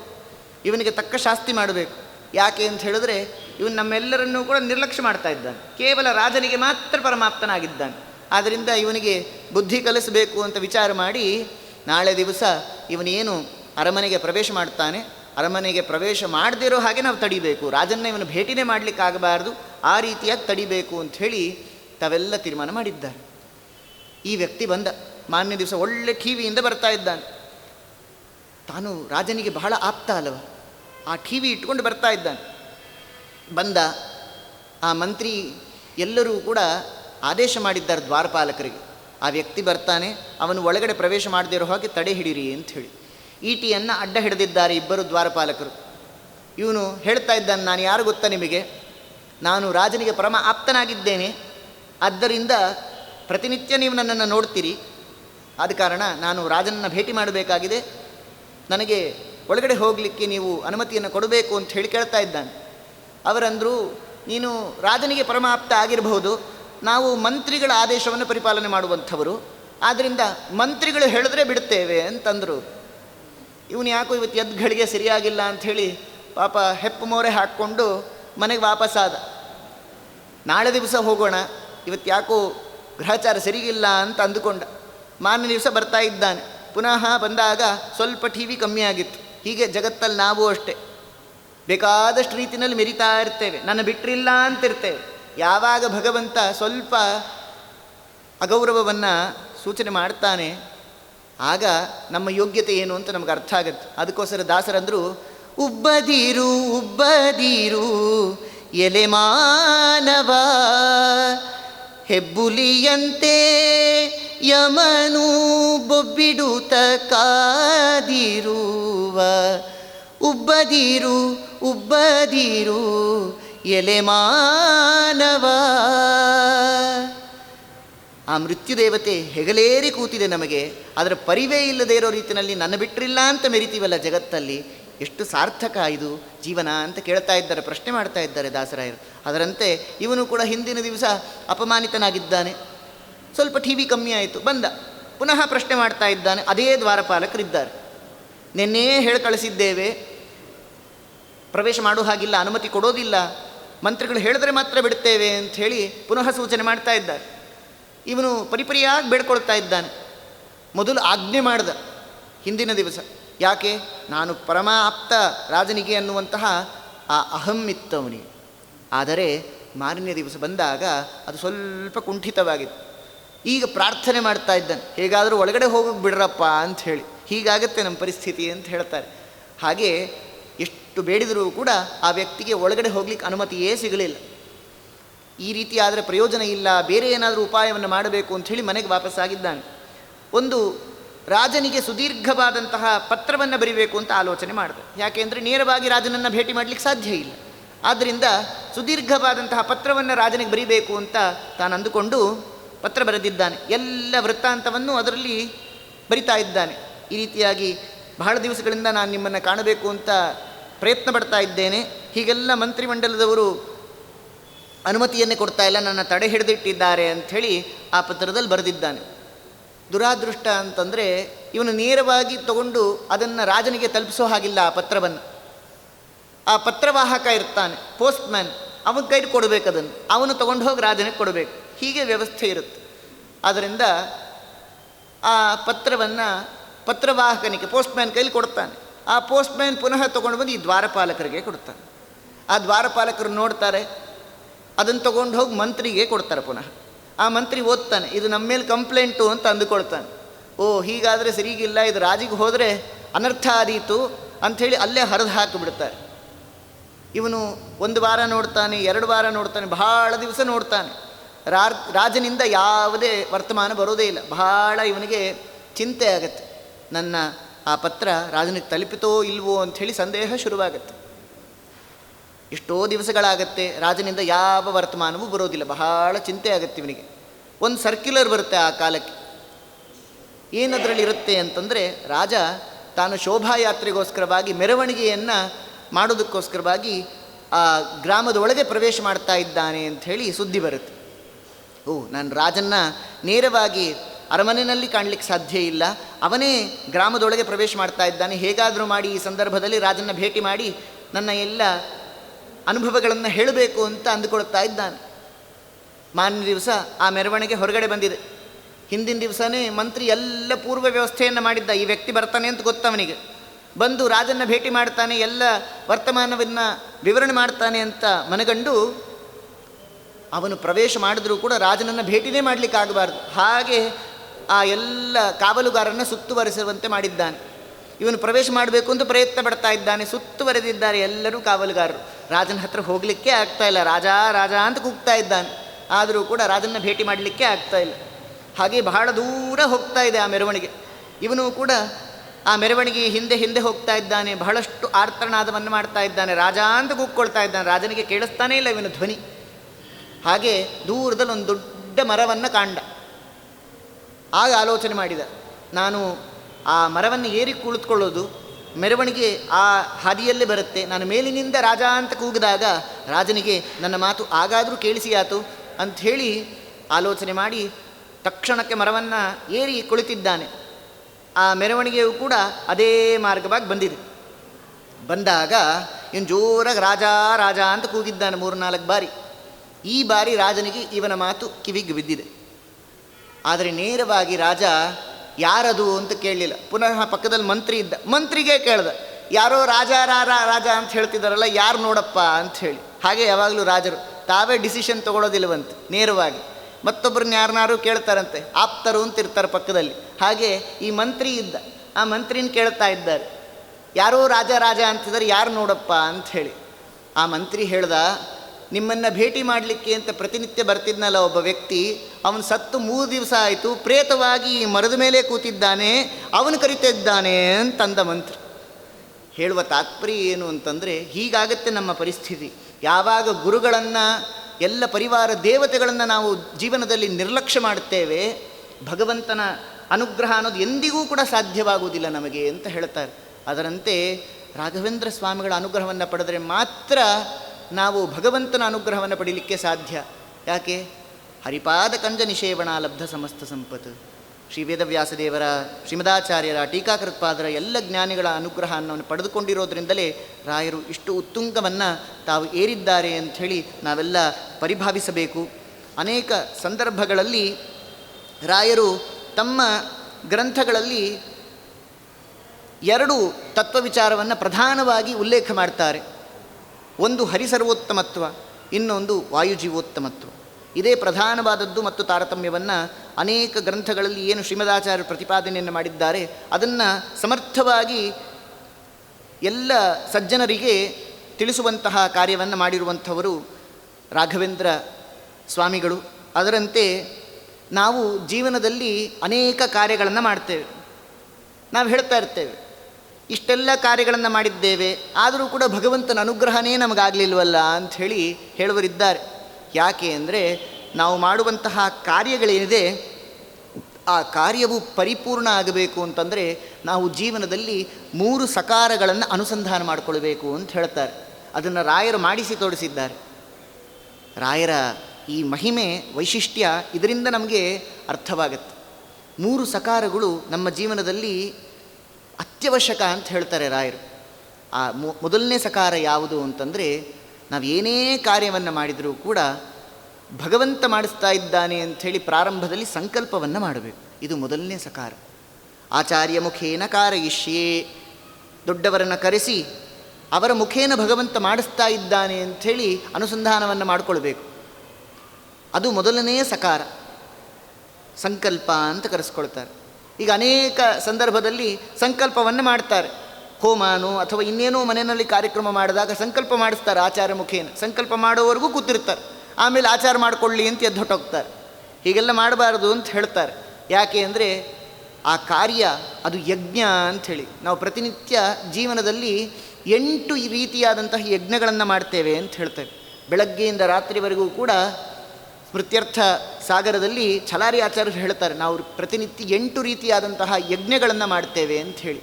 ಇವನಿಗೆ ತಕ್ಕ ಶಾಸ್ತಿ ಮಾಡಬೇಕು. ಯಾಕೆ ಅಂತ ಹೇಳಿದ್ರೆ ಇವನು ನಮ್ಮೆಲ್ಲರನ್ನೂ ಕೂಡ ನಿರ್ಲಕ್ಷ್ಯ ಮಾಡ್ತಾ ಇದ್ದಾನೆ. ಕೇವಲ ರಾಜನಿಗೆ ಮಾತ್ರ ಪರಮಾಪ್ತನಾಗಿದ್ದಾನೆ. ಆದ್ದರಿಂದ ಇವನಿಗೆ ಬುದ್ಧಿ ಕಲಿಸಬೇಕು ಅಂತ ವಿಚಾರ ಮಾಡಿ ನಾಳೆ ದಿವಸ ಇವನೇನು ಅರಮನೆಗೆ ಪ್ರವೇಶ ಮಾಡ್ತಾನೆ. ಅರಮನೆಗೆ ಪ್ರವೇಶ ಮಾಡದಿರೋ ಹಾಗೆ ನಾವು ತಡಿಬೇಕು. ರಾಜನ್ನ ಇವನು ಭೇಟಿನೇ ಮಾಡಲಿಕ್ಕಾಗಬಾರ್ದು ಆ ರೀತಿಯಾಗಿ ತಡಿಬೇಕು ಅಂಥೇಳಿ ತಾವೆಲ್ಲ ತೀರ್ಮಾನ ಮಾಡಿದ್ದಾರೆ. ಈ ವ್ಯಕ್ತಿ ಬಂದ. ಮಾನ್ಯ ದಿವಸ ಒಳ್ಳೆ ಕಿವಿಯಿಂದ ಬರ್ತಾ ಇದ್ದಾನೆ. ತಾನು ರಾಜನಿಗೆ ಬಹಳ ಆಪ್ತ ಅಲ್ಲವ ಆ ಟಿ ವಿ ಇಟ್ಕೊಂಡು ಬರ್ತಾ ಇದ್ದಾನೆ. ಬಂದ ಆ ಮಂತ್ರಿ ಎಲ್ಲರೂ ಕೂಡ ಆದೇಶ ಮಾಡಿದ್ದಾರೆ ದ್ವಾರಪಾಲಕರಿಗೆ. ಆ ವ್ಯಕ್ತಿ ಬರ್ತಾನೆ, ಅವನು ಒಳಗಡೆ ಪ್ರವೇಶ ಮಾಡದೇ ಇರೋ ಹಾಗೆ ತಡೆ ಹಿಡಿರಿ ಅಂತ ಹೇಳಿ. ಈಟಿಯನ್ನು ಅಡ್ಡ ಹಿಡಿದಿದ್ದಾರೆ ಇಬ್ಬರು ದ್ವಾರಪಾಲಕರು. ಇವನು ಹೇಳ್ತಾ ಇದ್ದಾನೆ, ನಾನು ಯಾರು ಗೊತ್ತಾ ನಿಮಗೆ? ನಾನು ರಾಜನಿಗೆ ಪರಮ ಆಪ್ತನಾಗಿದ್ದೇನೆ. ಆದ್ದರಿಂದ ಪ್ರತಿನಿತ್ಯ ನೀವು ನನ್ನನ್ನು ನೋಡ್ತೀರಿ. ಆದ ಕಾರಣ ನಾನು ರಾಜನನ್ನು ಭೇಟಿ ಮಾಡಬೇಕಾಗಿದೆ. ನನಗೆ ಒಳಗಡೆ ಹೋಗಲಿಕ್ಕೆ ನೀವು ಅನುಮತಿಯನ್ನು ಕೊಡಬೇಕು ಅಂತ ಹೇಳಿ ಕೇಳ್ತಾ ಇದ್ದಾನೆ. ಅವರಂದರು, ನೀನು ರಾಜನಿಗೆ ಪರಮಾಪ್ತ ಆಗಿರಬಹುದು, ನಾವು ಮಂತ್ರಿಗಳ ಆದೇಶವನ್ನು ಪರಿಪಾಲನೆ ಮಾಡುವಂಥವರು ಆದ್ದರಿಂದ ಮಂತ್ರಿಗಳು ಹೇಳಿದ್ರೆ ಬಿಡುತ್ತೇವೆ ಅಂತಂದರು. ಇವನು ಯಾಕೋ ಇವತ್ತು ಎದ್ದು ಘಳಿಗೆ ಸರಿಯಾಗಿಲ್ಲ ಅಂಥೇಳಿ ಪಾಪ ಹೆಪ್ಪು ಮೋರೆ ಹಾಕ್ಕೊಂಡು ಮನೆಗೆ ವಾಪಸ್ಸಾದ ನಾಳೆ ದಿವಸ ಹೋಗೋಣ, ಇವತ್ತು ಯಾಕೋ ಗ್ರಹಚಾರ ಸರಿಗಿಲ್ಲ ಅಂತ ಅಂದುಕೊಂಡ. ಮಾರನೇ ದಿವಸ ಬರ್ತಾ ಇದ್ದಾನೆ. ಪುನಃ ಬಂದಾಗ ಸ್ವಲ್ಪ ಟಿ ವಿ ಕಮ್ಮಿ ಆಗಿತ್ತು. ಹೀಗೆ ಜಗತ್ತಲ್ಲಿ ನಾವು ಅಷ್ಟೇ. ಬೇಕಾದಷ್ಟು ರೀತಿಯಲ್ಲಿ ಮೆರಿತಾ ಇರ್ತೇವೆ. ನನ್ನ ಬಿಟ್ಟರಿಲ್ಲ ಅಂತಿರ್ತೇವೆ. ಯಾವಾಗ ಭಗವಂತ ಸ್ವಲ್ಪ ಅಗೌರವವನ್ನು ಸೂಚನೆ ಮಾಡ್ತಾನೆ, ಆಗ ನಮ್ಮ ಯೋಗ್ಯತೆ ಏನು ಅಂತ ನಮಗೆ ಅರ್ಥ ಆಗುತ್ತೆ. ಅದಕ್ಕೋಸ್ಕರ ದಾಸರಂದರು, ಉಬ್ಬದಿರು ಉಬ್ಬದಿರು, ಎಲೆ ಮಾನವ, ಹೆಬ್ಬುಲಿಯಂತೆ ಯಮನು ಬೊಬ್ಬಿಡುತ್ತ ಕಾದಿರುವ, ಉಬ್ಬದಿರು ಉಬ್ಬದಿರು ಎಲೆ ಮಾನವ. ಆ ಮೃತ್ಯುದೇವತೆ ಹೆಗಲೇರಿ ಕೂತಿದೆ ನಮಗೆ. ಅದರ ಪರಿವೇ ಇಲ್ಲದೆ ಇರೋ ರೀತಿಯಲ್ಲಿ ನನ್ನ ಬಿಟ್ಟರಿಲ್ಲ ಅಂತ ಮೆರಿತೀವಲ್ಲ ಜಗತ್ತಲ್ಲಿ. ಎಷ್ಟು ಸಾರ್ಥಕ ಇದು. ಜೀವನ ಅಂತ ಕೇಳ್ತಾ ಇದ್ದಾರೆ, ಪ್ರಶ್ನೆ ಮಾಡ್ತಾ ಇದ್ದಾರೆ ದಾಸರಾಯರು. ಅದರಂತೆ ಇವನು ಕೂಡ ಹಿಂದಿನ ದಿವಸ ಅಪಮಾನಿತನಾಗಿದ್ದಾನೆ. ಸ್ವಲ್ಪ ಟಿ ವಿ ಕಮ್ಮಿ ಆಯಿತು, ಬಂದ. ಪುನಃ ಪ್ರಶ್ನೆ ಮಾಡ್ತಾ ಇದ್ದಾನೆ, ಅದೇ ದ್ವಾರಪಾಲಕರಿದ್ದಾರೆ. ನಿನ್ನೇ ಹೇಳಿ ಕಳಿಸಿದ್ದೇವೆ, ಪ್ರವೇಶ ಮಾಡೋ ಹಾಗಿಲ್ಲ, ಅನುಮತಿ ಕೊಡೋದಿಲ್ಲ, ಮಂತ್ರಿಗಳು ಹೇಳಿದ್ರೆ ಮಾತ್ರ ಬಿಡ್ತೇವೆ ಅಂತ ಹೇಳಿ ಪುನಃ ಸೂಚನೆ ಮಾಡ್ತಾ ಇದ್ದಾರೆ. ಇವನು ಪರಿಪರಿಯಾಗಿ ಬೇಡ್ಕೊಳ್ತಾ ಇದ್ದಾನೆ. ಮೊದಲು ಆಜ್ಞೆ ಮಾಡ್ದ, ಹಿಂದಿನ ದಿವಸ. ಯಾಕೆ? ನಾನು ಪರಮಾಪ್ತ ರಾಜನಿಗೆ ಅನ್ನುವಂತಹ ಆ ಅಹಂ ಇತ್ತವನಿಗೆ. ಆದರೆ ಮಾರನೇ ದಿವಸ ಬಂದಾಗ ಅದು ಸ್ವಲ್ಪ ಕುಂಠಿತವಾಗಿತ್ತು. ಈಗ ಪ್ರಾರ್ಥನೆ ಮಾಡ್ತಾ ಇದ್ದಾನೆ. ಹೇಗಾದರೂ ಒಳಗಡೆ ಹೋಗೋಕೆ ಬಿಡ್ರಪ್ಪ ಅಂತ ಹೇಳಿ. ಹೀಗಾಗತ್ತೆ ನಮ್ಮ ಪರಿಸ್ಥಿತಿ ಅಂತ ಹೇಳ್ತಾರೆ. ಹಾಗೆ ಎಷ್ಟು ಬೇಡಿದರೂ ಕೂಡ ಆ ವ್ಯಕ್ತಿಗೆ ಒಳಗಡೆ ಹೋಗ್ಲಿಕ್ಕೆ ಅನುಮತಿಯೇ ಸಿಗಲಿಲ್ಲ. ಈ ರೀತಿ ಆದರೆ ಪ್ರಯೋಜನ ಇಲ್ಲ, ಬೇರೆ ಏನಾದರೂ ಉಪಾಯವನ್ನು ಮಾಡಬೇಕು ಅಂತ ಹೇಳಿ ಮನೆಗೆ ವಾಪಸ್ಸಾಗಿದ್ದಾನೆ ಒಂದು ರಾಜನಿಗೆ ಸುದೀರ್ಘವಾದಂತಹ ಪತ್ರವನ್ನು ಬರಿಬೇಕು ಅಂತ ಆಲೋಚನೆ ಮಾಡಿದೆ. ಯಾಕೆಂದರೆ ನೇರವಾಗಿ ರಾಜನನ್ನು ಭೇಟಿ ಮಾಡಲಿಕ್ಕೆ ಸಾಧ್ಯ ಇಲ್ಲ. ಆದ್ದರಿಂದ ಸುದೀರ್ಘವಾದಂತಹ ಪತ್ರವನ್ನು ರಾಜನಿಗೆ ಬರಿಬೇಕು ಅಂತ ತಾನು ಅಂದುಕೊಂಡು ಪತ್ರ ಬರೆದಿದ್ದಾನೆ. ಎಲ್ಲ ವೃತ್ತಾಂತವನ್ನು ಅದರಲ್ಲಿ ಬರಿತಾ ಇದ್ದಾನೆ. ಈ ರೀತಿಯಾಗಿ ಬಹಳ ದಿವಸಗಳಿಂದ ನಾನು ನಿಮ್ಮನ್ನು ಕಾಣಬೇಕು ಅಂತ ಪ್ರಯತ್ನ ಪಡ್ತಾ ಇದ್ದೇನೆ. ಹೀಗೆಲ್ಲ ಮಂತ್ರಿಮಂಡಲದವರು ಅನುಮತಿಯನ್ನೇ ಕೊಡ್ತಾ ಇಲ್ಲ, ನನ್ನ ತಡೆ ಹಿಡಿದಿಟ್ಟಿದ್ದಾರೆ ಅಂಥೇಳಿ ಆ ಪತ್ರದಲ್ಲಿ ಬರೆದಿದ್ದಾನೆ. ದುರಾದೃಷ್ಟ ಅಂತಂದರೆ ಇವನು ನೇರವಾಗಿ ತಗೊಂಡು ಅದನ್ನು ರಾಜನಿಗೆ ತಲುಪಿಸೋ ಹಾಗಿಲ್ಲ ಆ ಪತ್ರವನ್ನು. ಆ ಪತ್ರವಾಹಕ ಇರ್ತಾನೆ, ಪೋಸ್ಟ್ಮ್ಯಾನ್. ಅವನ ಕೈಲಿ ಕೊಡಬೇಕು ಅದನ್ನು. ಅವನು ತಗೊಂಡು ಹೋಗಿ ರಾಜನಿಗೆ ಕೊಡಬೇಕು. ಹೀಗೆ ವ್ಯವಸ್ಥೆ ಇರುತ್ತೆ. ಆದ್ದರಿಂದ ಆ ಪತ್ರವನ್ನು ಪತ್ರವಾಹಕನಿಗೆ, ಪೋಸ್ಟ್ಮ್ಯಾನ್ ಕೈಲಿ ಕೊಡ್ತಾನೆ ಆ ಪೋಸ್ಟ್ಮ್ಯಾನ್ ಪುನಃ ತೊಗೊಂಡು ಬಂದು ಈ ದ್ವಾರಪಾಲಕರಿಗೆ ಕೊಡ್ತಾನೆ ಆ ದ್ವಾರಪಾಲಕರು ನೋಡ್ತಾರೆ, ಅದನ್ನು ತೊಗೊಂಡು ಹೋಗಿ ಮಂತ್ರಿಗೆ ಕೊಡ್ತಾರೆ ಪುನಃ. ಆ ಮಂತ್ರಿ ಓದ್ತಾನೆ, ಇದು ನಮ್ಮ ಮೇಲೆ ಕಂಪ್ಲೇಂಟು ಅಂತ ಅಂದುಕೊಳ್ತಾನೆ. ಓ, ಹೀಗಾದರೆ ಸರಿಗಿಲ್ಲ ಇದು ರಾಜಿಗೆ ಹೋದರೆ ಅನರ್ಥ ಆದೀತು ಅಂಥೇಳಿ ಅಲ್ಲೇ ಹರಿದು ಹಾಕಿಬಿಡ್ತಾರೆ. ಇವನು ಒಂದು ವಾರ ನೋಡ್ತಾನೆ, ಎರಡು ವಾರ ನೋಡ್ತಾನೆ, ಬಹಳ ದಿವಸ ನೋಡ್ತಾನೆ. ರಾಜನಿಂದ ಯಾವುದೇ ವರ್ತಮಾನ ಬರೋದೇ ಇಲ್ಲ. ಬಹಳ ಇವನಿಗೆ ಚಿಂತೆ ಆಗತ್ತೆ. ನನ್ನ ಆ ಪತ್ರ ರಾಜನಿಗೆ ತಲುಪಿತೋ ಇಲ್ವೋ ಅಂಥೇಳಿ ಸಂದೇಹ ಶುರುವಾಗತ್ತೆ. ಎಷ್ಟೋ ದಿವಸಗಳಾಗತ್ತೆ, ರಾಜನಿಂದ ಯಾವ ವರ್ತಮಾನವೂ ಬರೋದಿಲ್ಲ. ಬಹಳ ಚಿಂತೆ ಆಗುತ್ತೆ ಇವನಿಗೆ. ಒಂದು ಸರ್ಕ್ಯುಲರ್ ಬರುತ್ತೆ ಆ ಕಾಲಕ್ಕೆ. ಏನದರಲ್ಲಿ ಇರುತ್ತೆ ಅಂತಂದರೆ, ರಾಜ ತಾನು ಶೋಭಾಯಾತ್ರೆಗೋಸ್ಕರವಾಗಿ ಮೆರವಣಿಗೆಯನ್ನು ಮಾಡೋದಕ್ಕೋಸ್ಕರವಾಗಿ ಆ ಗ್ರಾಮದ ಒಳಗೆ ಪ್ರವೇಶ ಮಾಡ್ತಾ ಇದ್ದಾನೆ ಅಂಥೇಳಿ ಸುದ್ದಿ ಬರುತ್ತೆ. ಓ, ನಾನು ರಾಜನ್ನ ನೇರವಾಗಿ ಅರಮನೆಯಲ್ಲಿ ಕಾಣಲಿಕ್ಕೆ ಸಾಧ್ಯ ಇಲ್ಲ. ಅವನೇ ಗ್ರಾಮದೊಳಗೆ ಪ್ರವೇಶ ಮಾಡ್ತಾ ಇದ್ದಾನೆ. ಹೇಗಾದರೂ ಮಾಡಿ ಈ ಸಂದರ್ಭದಲ್ಲಿ ರಾಜನ್ನ ಭೇಟಿ ಮಾಡಿ ನನ್ನ ಎಲ್ಲ ಅನುಭವಗಳನ್ನು ಹೇಳಬೇಕು ಅಂತ ಅಂದುಕೊಳ್ತಾ ಇದ್ದಾನೆ. ಮಾನ್ಯ ದಿವಸ ಆ ಮೆರವಣಿಗೆ ಹೊರಗಡೆ ಬಂದಿದೆ. ಹಿಂದಿನ ದಿವಸನೇ ಮಂತ್ರಿ ಎಲ್ಲ ಪೂರ್ವ ವ್ಯವಸ್ಥೆಯನ್ನು ಮಾಡಿದ್ದ. ಈ ವ್ಯಕ್ತಿ ಬರ್ತಾನೆ ಅಂತ ಗೊತ್ತವನಿಗೆ. ಬಂದು ರಾಜನ್ನ ಭೇಟಿ ಮಾಡ್ತಾನೆ, ಎಲ್ಲ ವರ್ತಮಾನವನ್ನು ವಿವರಣೆ ಮಾಡ್ತಾನೆ ಅಂತ ಮನಗಂಡು ಅವನು ಪ್ರವೇಶ ಮಾಡಿದ್ರೂ ಕೂಡ ರಾಜನನ್ನು ಭೇಟಿನೇ ಮಾಡಲಿಕ್ಕೆ ಆಗಬಾರ್ದು. ಹಾಗೆ ಆ ಎಲ್ಲ ಕಾವಲುಗಾರನ್ನ ಸುತ್ತುವರೆಸುವಂತೆ ಮಾಡಿದ್ದಾನೆ. ಇವನು ಪ್ರವೇಶ ಮಾಡಬೇಕು ಅಂತ ಪ್ರಯತ್ನ ಪಡ್ತಾ ಇದ್ದಾನೆ. ಸುತ್ತುವರೆದಿದ್ದಾರೆ ಎಲ್ಲರೂ ಕಾವಲುಗಾರರು. ರಾಜನ ಹತ್ರ ಹೋಗಲಿಕ್ಕೆ ಆಗ್ತಾ ಇಲ್ಲ. ರಾಜ ರಾಜ ಅಂತ ಕೂಗ್ತಾ ಇದ್ದಾನೆ. ಆದರೂ ಕೂಡ ರಾಜನ ಭೇಟಿ ಮಾಡಲಿಕ್ಕೆ ಆಗ್ತಾ ಇಲ್ಲ. ಹಾಗೆ ಬಹಳ ದೂರ ಹೋಗ್ತಾ ಇದೆ ಆ ಮೆರವಣಿಗೆ. ಇವನು ಕೂಡ ಆ ಮೆರವಣಿಗೆ ಹಿಂದೆ ಹಿಂದೆ ಹೋಗ್ತಾ ಇದ್ದಾನೆ. ಬಹಳಷ್ಟು ಆರ್ತನಾದವನ್ನು ಮಾಡ್ತಾ ಇದ್ದಾನೆ. ರಾಜ ಅಂತ ಕೂಗ್ಕೊಳ್ತಾ ಇದ್ದಾನೆ. ರಾಜನಿಗೆ ಕೇಳಿಸ್ತಾನೇ ಇಲ್ಲ ಇವನು ಧ್ವನಿ. ಹಾಗೆ ದೂರದಲ್ಲಿ ಒಂದು ದೊಡ್ಡ ಮರವನ್ನು ಕಾಂಡ. ಆಗ ಆಲೋಚನೆ ಮಾಡಿದ, ನಾನು ಆ ಮರವನ್ನು ಏರಿ ಕುಳಿತುಕೊಳ್ಳೋದು ಮೆರವಣಿಗೆ ಆ ಹಾದಿಯಲ್ಲೇ ಬರುತ್ತೆ. ನಾನು ಮೇಲಿನಿಂದ ರಾಜ ಅಂತ ಕೂಗಿದಾಗ ರಾಜನಿಗೆ, ನನ್ನ ಮಾತು ಆಗಾದರೂ ಕೇಳಿಸಿಯಾತು ಅಂಥೇಳಿ ಆಲೋಚನೆ ಮಾಡಿ ತಕ್ಷಣಕ್ಕೆ ಮರವನ್ನು ಏರಿ ಕುಳಿತಿದ್ದಾನೆ. ಆ ಮೆರವಣಿಗೆಯು ಕೂಡ ಅದೇ ಮಾರ್ಗವಾಗಿ ಬಂದಿದೆ. ಬಂದಾಗ ಇನ್ನು ಜೋರಾಗಿ ರಾಜ ರಾಜ ಅಂತ ಕೂಗಿದ್ದಾನೆ ಮೂರು ನಾಲ್ಕು ಬಾರಿ. ಈ ಬಾರಿ ರಾಜನಿಗೆ ಇವನ ಮಾತು ಕಿವಿಗೆ ಬಿದ್ದಿದೆ. ಆದರೆ ನೇರವಾಗಿ ರಾಜ, ಯಾರದು ಅಂತ ಕೇಳಲಿಲ್ಲ. ಪುನಃ ಪಕ್ಕದಲ್ಲಿ ಮಂತ್ರಿ ಇದ್ದ. ಮಂತ್ರಿಗೆ ಕೇಳ್ದ. ಯಾರೋ ರಾಜ ರಾಜ ಅಂತ ಹೇಳ್ತಿದ್ದಾರಲ್ಲ ಯಾರು ನೋಡಪ್ಪ ಅಂತ ಹೇಳಿ. ಹಾಗೆ ಯಾವಾಗಲೂ ರಾಜರು, ತಾವೇ ಡಿಸಿಷನ್ ತಗೊಳ್ಳೋದಿಲ್ಲವಂತೆ ನೇರವಾಗಿ. ಮತ್ತೊಬ್ಬರನ್ನ ಯಾರನ್ನಾರು ಕೇಳ್ತಾರಂತೆ, ಆಪ್ತರು ಅಂತ ಇರ್ತಾರೆ ಪಕ್ಕದಲ್ಲಿ. ಹಾಗೆ ಈ ಮಂತ್ರಿ ಇದ್ದ. ಆ ಮಂತ್ರಿನ ಕೇಳ್ತಾ ಇದ್ದಾರೆ. ಯಾರೋ ರಾಜ ರಾಜ ಅಂತಿದ್ದಾರೆ, ಯಾರು ನೋಡಪ್ಪ ಅಂತ ಹೇಳಿ. ಆ ಮಂತ್ರಿ ಹೇಳ್ದ ನಿಮ್ಮನ್ನು ಭೇಟಿ ಮಾಡಲಿಕ್ಕೆ ಅಂತ ಪ್ರತಿನಿತ್ಯ ಬರ್ತಿದ್ನಲ್ಲ ಒಬ್ಬ ವ್ಯಕ್ತಿ, ಅವನು ಸತ್ತು ಮೂರು ದಿವಸ ಆಯಿತು, ಪ್ರೇತವಾಗಿ ಮರದ ಮೇಲೆ ಕೂತಿದ್ದಾನೆ, ಅವನು ಕರಿತಿದ್ದಾನೆ ಅಂತಂದ ಮಂತ್ರ. ಹೇಳುವ ತಾತ್ಪರ್ಯ ಏನು ಅಂತಂದರೆ, ಹೀಗಾಗತ್ತೆ ನಮ್ಮ ಪರಿಸ್ಥಿತಿ. ಯಾವಾಗ ಗುರುಗಳನ್ನು, ಎಲ್ಲ ಪರಿವಾರ ದೇವತೆಗಳನ್ನು ನಾವು ಜೀವನದಲ್ಲಿ ನಿರ್ಲಕ್ಷ್ಯ ಮಾಡುತ್ತೇವೆ, ಭಗವಂತನ ಅನುಗ್ರಹ ಅನ್ನೋದು ಎಂದಿಗೂ ಕೂಡ ಸಾಧ್ಯವಾಗುವುದಿಲ್ಲ ನಮಗೆ ಅಂತ ಹೇಳ್ತಾರೆ. ಅದರಂತೆ ರಾಘವೇಂದ್ರ ಸ್ವಾಮಿಗಳ ಅನುಗ್ರಹವನ್ನು ಪಡೆದರೆ ಮಾತ್ರ ನಾವು ಭಗವಂತನ ಅನುಗ್ರಹವನ್ನು ಪಡೀಲಿಕ್ಕೆ ಸಾಧ್ಯ. ಯಾಕೆ? ಹರಿಪಾದ ಕಂಜ ನಿಷೇವಣ ಲಬ್ಧ ಸಮಸ್ತ ಸಂಪತ್ತು ಶ್ರೀ ವೇದವ್ಯಾಸದೇವರ, ಶ್ರೀಮದಾಚಾರ್ಯರ, ಟೀಕಾಕೃತ್ಪಾದರ ಎಲ್ಲ ಜ್ಞಾನಿಗಳ ಅನುಗ್ರಹ ಅನುಗ್ರಹವನ್ನು ಪಡೆದುಕೊಂಡಿರೋದ್ರಿಂದಲೇ ರಾಯರು ಇಷ್ಟು ಉತ್ತುಂಗವನ್ನು ತಾವು ಏರಿದ್ದಾರೆ ಅಂಥೇಳಿ ನಾವೆಲ್ಲ ಪರಿಭಾವಿಸಬೇಕು. ಅನೇಕ ಸಂದರ್ಭಗಳಲ್ಲಿ ರಾಯರು ತಮ್ಮ ಗ್ರಂಥಗಳಲ್ಲಿ ಎರಡು ತತ್ವವಿಚಾರವನ್ನು ಪ್ರಧಾನವಾಗಿ ಉಲ್ಲೇಖ ಮಾಡ್ತಾರೆ. ಒಂದು ಹರಿಸರ್ವೋತ್ತಮತ್ವ, ಇನ್ನೊಂದು ವಾಯುಜೀವೋತ್ತಮತ್ವ. ಇದೇ ಪ್ರಧಾನವಾದದ್ದು ಮತ್ತು ತಾರತಮ್ಯವನ್ನು ಅನೇಕ ಗ್ರಂಥಗಳಲ್ಲಿ ಏನು ಶ್ರೀಮದಾಚಾರ್ಯರು ಪ್ರತಿಪಾದನೆಯನ್ನು ಮಾಡಿದ್ದಾರೆ, ಅದನ್ನು ಸಮರ್ಥವಾಗಿ ಎಲ್ಲ ಸಜ್ಜನರಿಗೆ ತಿಳಿಸುವಂತಹ ಕಾರ್ಯವನ್ನು ಮಾಡಿರುವಂಥವರು ರಾಘವೇಂದ್ರ ಸ್ವಾಮಿಗಳು. ಅದರಂತೆ ನಾವು ಜೀವನದಲ್ಲಿ ಅನೇಕ ಕಾರ್ಯಗಳನ್ನು ಮಾಡ್ತೇವೆ. ನಾವು ಹೇಳ್ತಾ ಇರ್ತೇವೆ. ಇಷ್ಟೆಲ್ಲ ಕಾರ್ಯಗಳನ್ನು ಮಾಡಿದ್ದೇವೆ, ಆದರೂ ಕೂಡ ಭಗವಂತನ ಅನುಗ್ರಹನೇ ನಮಗಾಗಲಿಲ್ವಲ್ಲ ಅಂಥೇಳಿ ಹೇಳುವರಿದ್ದಾರೆ. ಯಾಕೆ ಅಂದರೆ ನಾವು ಮಾಡುವಂತಹ ಕಾರ್ಯಗಳೇನಿದೆ, ಆ ಕಾರ್ಯವು ಪರಿಪೂರ್ಣ ಆಗಬೇಕು ಅಂತಂದರೆ ನಾವು ಜೀವನದಲ್ಲಿ ಮೂರು ಸಕಾರಗಳನ್ನು ಅನುಸಂಧಾನ ಮಾಡಿಕೊಳ್ಬೇಕು ಅಂತ ಹೇಳ್ತಾರೆ. ಅದನ್ನು ರಾಯರು ಮಾಡಿಸಿ ತೋರಿಸಿದ್ದಾರೆ. ರಾಯರ ಈ ಮಹಿಮೆ, ವೈಶಿಷ್ಟ್ಯ ಇದರಿಂದ ನಮಗೆ ಅರ್ಥವಾಗತ್ತೆ. ಮೂರು ಸಕಾರಗಳು ನಮ್ಮ ಜೀವನದಲ್ಲಿ ಅತ್ಯವಶ್ಯಕ ಅಂತ ಹೇಳ್ತಾರೆ ರಾಯರು. ಆ ಮೊದಲನೇ ಸಕಾರ ಯಾವುದು ಅಂತಂದರೆ, ನಾವು ಏನೇ ಕಾರ್ಯವನ್ನು ಮಾಡಿದರೂ ಕೂಡ ಭಗವಂತ ಮಾಡಿಸ್ತಾ ಇದ್ದಾನೆ ಅಂಥೇಳಿ ಪ್ರಾರಂಭದಲ್ಲಿ ಸಂಕಲ್ಪವನ್ನು ಮಾಡಬೇಕು. ಇದು ಮೊದಲನೇ ಸಕಾರ. ಆಚಾರ್ಯ ಮುಖೇನ ಕಾರಯಿಷ್ಯೇ. ದೊಡ್ಡವರನ್ನು ಕರೆಸಿ ಅವರ ಮುಖೇನ ಭಗವಂತ ಮಾಡಿಸ್ತಾ ಇದ್ದಾನೆ ಅಂಥೇಳಿ ಅನುಸಂಧಾನವನ್ನು ಮಾಡಿಕೊಳ್ಬೇಕು. ಅದು ಮೊದಲನೆಯ ಸಕಾರ. ಸಂಕಲ್ಪ ಅಂತ ಕರೆಸ್ಕೊಳ್ತಾರೆ. ಈಗ ಅನೇಕ ಸಂದರ್ಭದಲ್ಲಿ ಸಂಕಲ್ಪವನ್ನು ಮಾಡ್ತಾರೆ. ಹೋಮಾನು ಅಥವಾ ಇನ್ನೇನೋ ಮನೆಯಲ್ಲಿ ಕಾರ್ಯಕ್ರಮ ಮಾಡಿದಾಗ ಸಂಕಲ್ಪ ಮಾಡಿಸ್ತಾರೆ ಆಚಾರ ಮುಖೇನ. ಸಂಕಲ್ಪ ಮಾಡೋವರೆಗೂ ಕೂತಿರ್ತಾರೆ. ಆಮೇಲೆ ಆಚಾರ ಮಾಡಿಕೊಳ್ಳಿ ಅಂತ ಎದ್ದು ಹೊಟ್ಟೋಗ್ತಾರೆ ಹೀಗೆಲ್ಲ ಮಾಡಬಾರ್ದು ಅಂತ ಹೇಳ್ತಾರೆ. ಯಾಕೆ ಅಂದರೆ ಆ ಕಾರ್ಯ ಅದು ಯಜ್ಞ ಅಂಥೇಳಿ. ನಾವು ಪ್ರತಿನಿತ್ಯ ಜೀವನದಲ್ಲಿ ಎಂಟು ರೀತಿಯಾದಂತಹ ಯಜ್ಞಗಳನ್ನು ಮಾಡ್ತೇವೆ ಅಂತ ಹೇಳ್ತೇವೆ ಬೆಳಗ್ಗೆಯಿಂದ ರಾತ್ರಿವರೆಗೂ ಕೂಡ ಸ್ಮೃತ್ಯರ್ಥ ಸಾಗರದಲ್ಲಿ ಛಲಾರಿ ಆಚಾರ್ಯರು ಹೇಳ್ತಾರೆ, ನಾವು ಪ್ರತಿನಿತ್ಯ ಎಂಟು ರೀತಿಯಾದಂತಹ ಯಜ್ಞಗಳನ್ನು ಮಾಡ್ತೇವೆ ಅಂತ ಹೇಳಿ.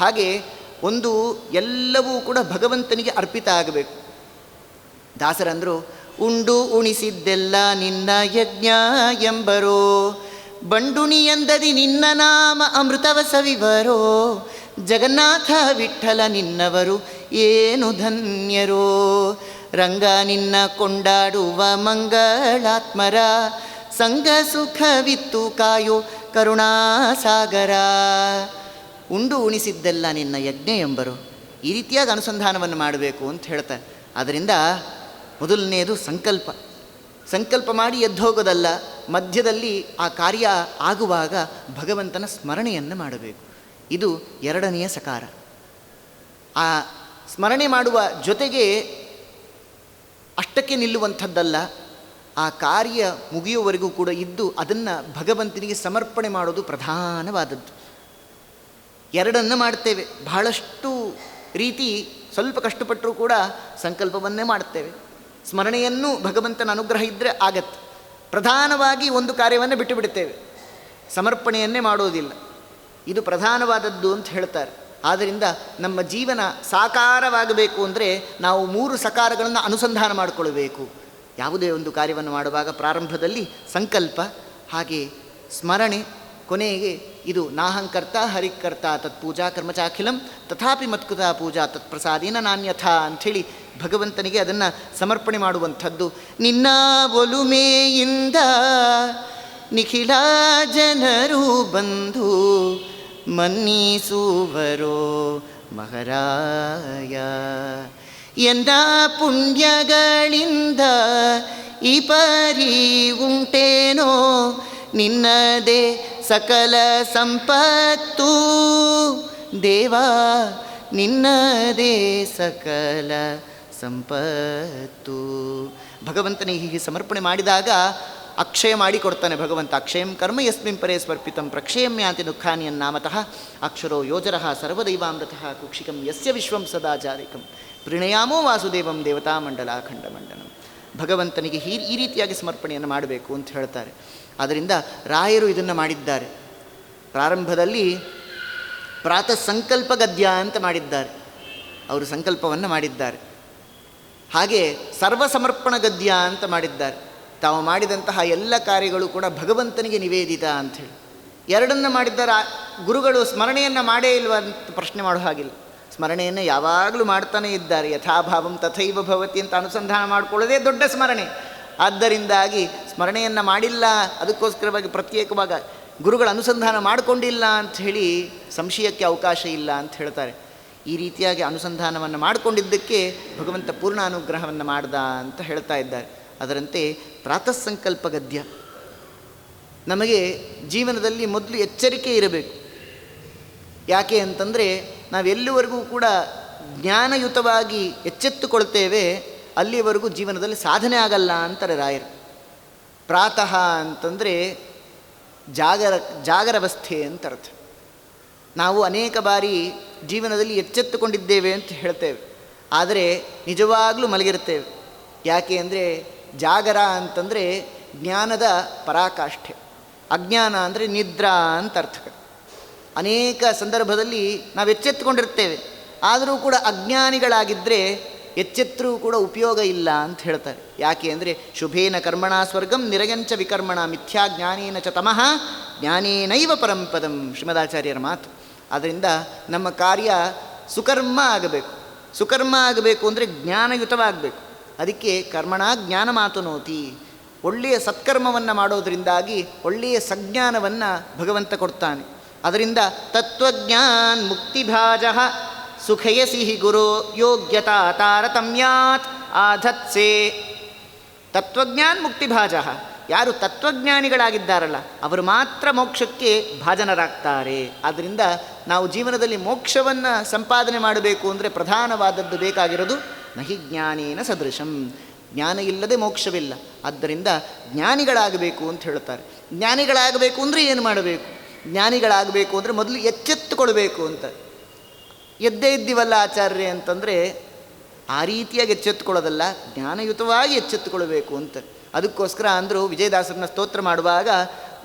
ಹಾಗೆ ಒಂದು ಎಲ್ಲವೂ ಕೂಡ ಭಗವಂತನಿಗೆ ಅರ್ಪಿತ ಆಗಬೇಕು. ದಾಸರಂದರು, ಉಂಡು ಉಣಿಸಿದ್ದೆಲ್ಲ ನಿನ್ನ ಯಜ್ಞ ಎಂಬರೋ ಬಂಡುಣಿ ಎಂದದಿ ನಿನ್ನ ನಾಮ ಅಮೃತವ ಸವಿವರೋ ಜಗನ್ನಾಥ ವಿಠಲ ನಿನ್ನವರು ಏನು ಧನ್ಯರೋ? ರಂಗ ನಿನ್ನ ಕೊಂಡಾಡುವ ಮಂಗಳಾತ್ಮರ. ಸಂಗ ಸುಖವಿತ್ತು ಕಾಯೋ ಕರುಣಾಸಾಗರ. ಉಂಡು ಉಣಿಸಿದ್ದೆಲ್ಲ ನಿನ್ನ ಯಜ್ಞ ಎಂಬರು ಈ ರೀತಿಯಾಗಿ ಅನುಸಂಧಾನವನ್ನು ಮಾಡಬೇಕು ಅಂತ ಹೇಳ್ತಾರೆ ಅದರಿಂದ ಮೊದಲನೆಯದು ಸಂಕಲ್ಪ. ಸಂಕಲ್ಪ ಮಾಡಿ ಎದ್ದೋಗೋದಲ್ಲ, ಮಧ್ಯದಲ್ಲಿ ಆ ಕಾರ್ಯ ಆಗುವಾಗ ಭಗವಂತನ ಸ್ಮರಣೆಯನ್ನು ಮಾಡಬೇಕು. ಇದು ಎರಡನೆಯ ಸಕಾರ. ಆ ಸ್ಮರಣೆ ಮಾಡುವ ಜೊತೆಗೆ ಅಷ್ಟಕ್ಕೆ ನಿಲ್ಲುವಂಥದ್ದಲ್ಲ, ಆ ಕಾರ್ಯ ಮುಗಿಯುವವರೆಗೂ ಕೂಡ ಇದ್ದು ಅದನ್ನು ಭಗವಂತನಿಗೆ ಸಮರ್ಪಣೆ ಮಾಡೋದು ಪ್ರಧಾನವಾದದ್ದು. ಎರಡನ್ನು ಮಾಡ್ತೇವೆ. ಬಹಳಷ್ಟು ರೀತಿ ಸ್ವಲ್ಪ ಕಷ್ಟಪಟ್ಟರೂ ಕೂಡ ಸಂಕಲ್ಪವನ್ನೇ ಮಾಡ್ತೇವೆ. ಸ್ಮರಣೆಯನ್ನು ಭಗವಂತನ ಅನುಗ್ರಹ ಇದ್ದರೆ ಆಗತ್ತೆ. ಪ್ರಧಾನವಾಗಿ ಒಂದು ಕಾರ್ಯವನ್ನು ಬಿಟ್ಟು ಬಿಡುತ್ತೇವೆ ಸಮರ್ಪಣೆಯನ್ನೇ ಮಾಡೋದಿಲ್ಲ. ಇದು ಪ್ರಧಾನವಾದದ್ದು ಅಂತ ಹೇಳ್ತಾರೆ. ಆದ್ದರಿಂದ ನಮ್ಮ ಜೀವನ ಸಾಕಾರವಾಗಬೇಕು ಅಂದರೆ ನಾವು ಮೂರು ಸಕಾರಗಳನ್ನು ಅನುಸಂಧಾನ ಮಾಡಿಕೊಳ್ಳಬೇಕು. ಯಾವುದೇ ಒಂದು ಕಾರ್ಯವನ್ನು ಮಾಡುವಾಗ ಪ್ರಾರಂಭದಲ್ಲಿ ಸಂಕಲ್ಪ, ಹಾಗೆ ಸ್ಮರಣೆ, ಕೊನೆಗೆ ಇದು ನಾಹಂಕರ್ತ, ಹರಿಕರ್ತ, ತತ್ ಪೂಜಾ ಕರ್ಮಚಾಖಿಲಂ, ತಥಾಪಿ ಮತ್ಕೃತ ಪೂಜಾ ತತ್ ಪ್ರಸಾದೇನ ನಾಣ್ಯಥ ಅಂಥೇಳಿ ಭಗವಂತನಿಗೆ ಅದನ್ನು ಸಮರ್ಪಣೆ ಮಾಡುವಂಥದ್ದು. ನಿನ್ನ ಒಲುಮೆಯಿಂದ ನಿಖಿಲ ಜನರು ಬಂದು ಮನ್ನಿಸುವರೋ ಮಹಾರಾಯ. ಎಂದ ಪುಣ್ಯಗಳಿಂದ ಈ ಪರಿ ಉಂಟೇನೋ? ನಿನ್ನದೇ ಸಕಲ ಸಂಪತ್ತು. ದೇವಾ, ನಿನ್ನದೇ ಸಕಲ ಸಂಪತ್ತು. ಭಗವಂತನಿಗೆ ಹೀಗೆ ಸಮರ್ಪಣೆ ಮಾಡಿದಾಗ ಅಕ್ಷಯ ಮಾಡಿ ಕೊಡ್ತಾನೆ ಭಗವಂತ. ಅಕ್ಷಯಂ ಕರ್ಮ ಯಸ್ಮಿನ್ ಪರೇ ಸ್ವರ್ಪಿತಂ ಪ್ರಕ್ಷಯಂ ದುಃಖಾನಿಯನ್ನಾಮತಃ ಅಕ್ಷರೋ ಯೋಜರಃ ಸರ್ವದೈವಾಮೃತಃ ಕುಕ್ಷಿಕಂ ಯಸ್ಯ ವಿಶ್ವಂ ಸದಾಚಾರಿಕಂ ಪ್ರಣಯಾಮೋ ವಾಸುದೇವಂ ದೇವತಾ ಮಂಡಲ ಅಖಂಡ ಮಂಡಲಂ. ಭಗವಂತನಿಗೆ ಈ ಈ ರೀತಿಯಾಗಿ ಸಮರ್ಪಣೆಯನ್ನು ಮಾಡಬೇಕು ಅಂತ ಹೇಳ್ತಾರೆ. ಆದ್ದರಿಂದ ರಾಯರು ಇದನ್ನು ಮಾಡಿದ್ದಾರೆ. ಪ್ರಾರಂಭದಲ್ಲಿ ಪ್ರಾತಃ ಸಂಕಲ್ಪ ಗದ್ಯ ಅಂತ ಮಾಡಿದ್ದಾರೆ. ಅವರು ಸಂಕಲ್ಪವನ್ನು ಮಾಡಿದ್ದಾರೆ. ಹಾಗೆ ಸರ್ವಸಮರ್ಪಣ ಗದ್ಯ ಅಂತ ಮಾಡಿದ್ದಾರೆ. ತಾವು ಮಾಡಿದಂತಹ ಎಲ್ಲ ಕಾರ್ಯಗಳು ಕೂಡ ಭಗವಂತನಿಗೆ ನಿವೇದಿತ ಅಂಥೇಳಿ ಎರಡನ್ನು ಮಾಡಿದ್ದಾರೆ ಗುರುಗಳು ಸ್ಮರಣೆಯನ್ನು ಮಾಡೇ ಇಲ್ವ ಅಂತ ಪ್ರಶ್ನೆ ಮಾಡೋ ಹಾಗಿಲ್ಲ. ಸ್ಮರಣೆಯನ್ನು ಯಾವಾಗಲೂ ಮಾಡ್ತಾನೇ ಇದ್ದಾರೆ. ಯಥಾಭಾವಂ ತಥೈವ ಭವತಿ ಅಂತ ಅನುಸಂಧಾನ ಮಾಡಿಕೊಳ್ಳೋದೇ ದೊಡ್ಡ ಸ್ಮರಣೆ. ಆದ್ದರಿಂದಾಗಿ ಸ್ಮರಣೆಯನ್ನು ಮಾಡಿಲ್ಲ, ಅದಕ್ಕೋಸ್ಕರವಾಗಿ ಪ್ರತ್ಯೇಕವಾಗ ಗುರುಗಳ ಅನುಸಂಧಾನ ಮಾಡಿಕೊಂಡಿಲ್ಲ ಹೇಳಿ ಸಂಶಯಕ್ಕೆ ಅವಕಾಶ ಇಲ್ಲ ಅಂತ ಹೇಳ್ತಾರೆ. ಈ ರೀತಿಯಾಗಿ ಅನುಸಂಧಾನವನ್ನು ಮಾಡಿಕೊಂಡಿದ್ದಕ್ಕೆ ಭಗವಂತ ಪೂರ್ಣ ಅನುಗ್ರಹವನ್ನು ಮಾಡ್ದ ಅಂತ ಹೇಳ್ತಾ ಇದ್ದಾರೆ. ಅದರಂತೆ ಪ್ರಾತಃ ಸಂಕಲ್ಪ ಗದ್ಯ. ನಮಗೆ ಜೀವನದಲ್ಲಿ ಮೊದಲು ಎಚ್ಚರಿಕೆ ಇರಬೇಕು. ಯಾಕೆ ಅಂತಂದರೆ ನಾವೆಲ್ಲಿವರೆಗೂ ಕೂಡ ಜ್ಞಾನಯುತವಾಗಿ ಎಚ್ಚೆತ್ತುಕೊಳ್ತೇವೆ, ಅಲ್ಲಿವರೆಗೂ ಜೀವನದಲ್ಲಿ ಸಾಧನೆ ಆಗಲ್ಲ ಅಂತಾರೆ ರಾಯರು. ಪ್ರಾತಃ ಅಂತಂದರೆ ಜಾಗರ, ಜಾಗರವಸ್ಥೆ ಅಂತ ಅರ್ಥ. ನಾವು ಅನೇಕ ಬಾರಿ ಜೀವನದಲ್ಲಿ ಎಚ್ಚೆತ್ತುಕೊಂಡಿದ್ದೇವೆ ಅಂತ ಹೇಳ್ತೇವೆ. ಆದರೆ ನಿಜವಾಗಲೂ ಮಲಗಿರುತ್ತೇವೆ. ಯಾಕೆ ಅಂದರೆ ಜಾಗರ ಅಂತಂದರೆ ಜ್ಞಾನದ ಪರಾಕಾಷ್ಠೆ. ಅಜ್ಞಾನ ಅಂದರೆ ನಿದ್ರಾ ಅಂತ ಅರ್ಥ. ಅನೇಕ ಸಂದರ್ಭದಲ್ಲಿ ನಾವು ಎಚ್ಚೆತ್ತುಕೊಂಡಿರ್ತೇವೆ. ಆದರೂ ಕೂಡ ಅಜ್ಞಾನಿಗಳಾಗಿದ್ದರೆ ಎಚ್ಚೆತ್ತರೂ ಕೂಡ ಉಪಯೋಗ ಇಲ್ಲ ಅಂತ ಹೇಳ್ತಾರೆ. ಯಾಕೆ ಅಂದರೆ ಶುಭೇನ ಕರ್ಮಣ ಸ್ವರ್ಗಂ ನಿರಗಂಚ ವಿಕರ್ಮಣ ಮಿಥ್ಯಾ ಜ್ಞಾನೇನ ಚ ತಮಃ ಜ್ಞಾನೇನೈವ ಪರಂಪದಂ ಶ್ರೀಮದಾಚಾರ್ಯರ ಮಾತು. ಆದ್ದರಿಂದ ನಮ್ಮ ಕಾರ್ಯ ಸುಕರ್ಮ ಆಗಬೇಕು. ಸುಕರ್ಮ ಆಗಬೇಕು ಅಂದರೆ ಜ್ಞಾನಯುತವಾಗಬೇಕು. ಅದಕ್ಕೆ ಕರ್ಮಣ ಜ್ಞಾನ ಮಾತುನೋತಿ ಒಳ್ಳೆಯ ಸತ್ಕರ್ಮವನ್ನು ಮಾಡೋದರಿಂದಾಗಿ ಒಳ್ಳೆಯ ಸಜ್ಞಾನವನ್ನು ಭಗವಂತ ಕೊಡ್ತಾನೆ. ಅದರಿಂದ ತತ್ವಜ್ಞಾನ್ ಮುಕ್ತಿಭಾಜ ಸುಖಯಸಿ ಗುರು ಯೋಗ್ಯತಾ ತಾರತಮ್ಯಾತ್ ಆಧತ್ಸೆ. ತತ್ವಜ್ಞಾನ್ ಮುಕ್ತಿಭಾಜ ಯಾರು ತತ್ವಜ್ಞಾನಿಗಳಾಗಿದ್ದಾರಲ್ಲ, ಅವರು ಮಾತ್ರ ಮೋಕ್ಷಕ್ಕೆ ಭಾಜನರಾಗ್ತಾರೆ. ಆದ್ದರಿಂದ ನಾವು ಜೀವನದಲ್ಲಿ ಮೋಕ್ಷವನ್ನು ಸಂಪಾದನೆ ಮಾಡಬೇಕು ಅಂದರೆ ಪ್ರಧಾನವಾದದ್ದು ಬೇಕಾಗಿರೋದು ನಹಿ ಜ್ಞಾನೇನ ಸದೃಶಂ. ಜ್ಞಾನ ಇಲ್ಲದೆ ಮೋಕ್ಷವಿಲ್ಲ. ಆದ್ದರಿಂದ ಜ್ಞಾನಿಗಳಾಗಬೇಕು ಅಂತ ಹೇಳ್ತಾರೆ ಜ್ಞಾನಿಗಳಾಗಬೇಕು ಅಂದರೆ ಏನು ಮಾಡಬೇಕು? ಜ್ಞಾನಿಗಳಾಗಬೇಕು ಅಂದರೆ ಮೊದಲು ಎಚ್ಚೆತ್ತುಕೊಳ್ಬೇಕು ಅಂತ. ಎದ್ದೇ ಇದ್ದೀವಲ್ಲ ಆಚಾರ್ಯ ಅಂತಂದರೆ ಆ ರೀತಿಯಾಗಿ ಎಚ್ಚೆತ್ತುಕೊಳ್ಳೋದಲ್ಲ, ಜ್ಞಾನಯುತವಾಗಿ ಎಚ್ಚೆತ್ತುಕೊಳ್ಬೇಕು ಅಂತ. ಅದಕ್ಕೋಸ್ಕರ ಅಂದರು ವಿಜಯದಾಸರನ್ನ ಸ್ತೋತ್ರ ಮಾಡುವಾಗ,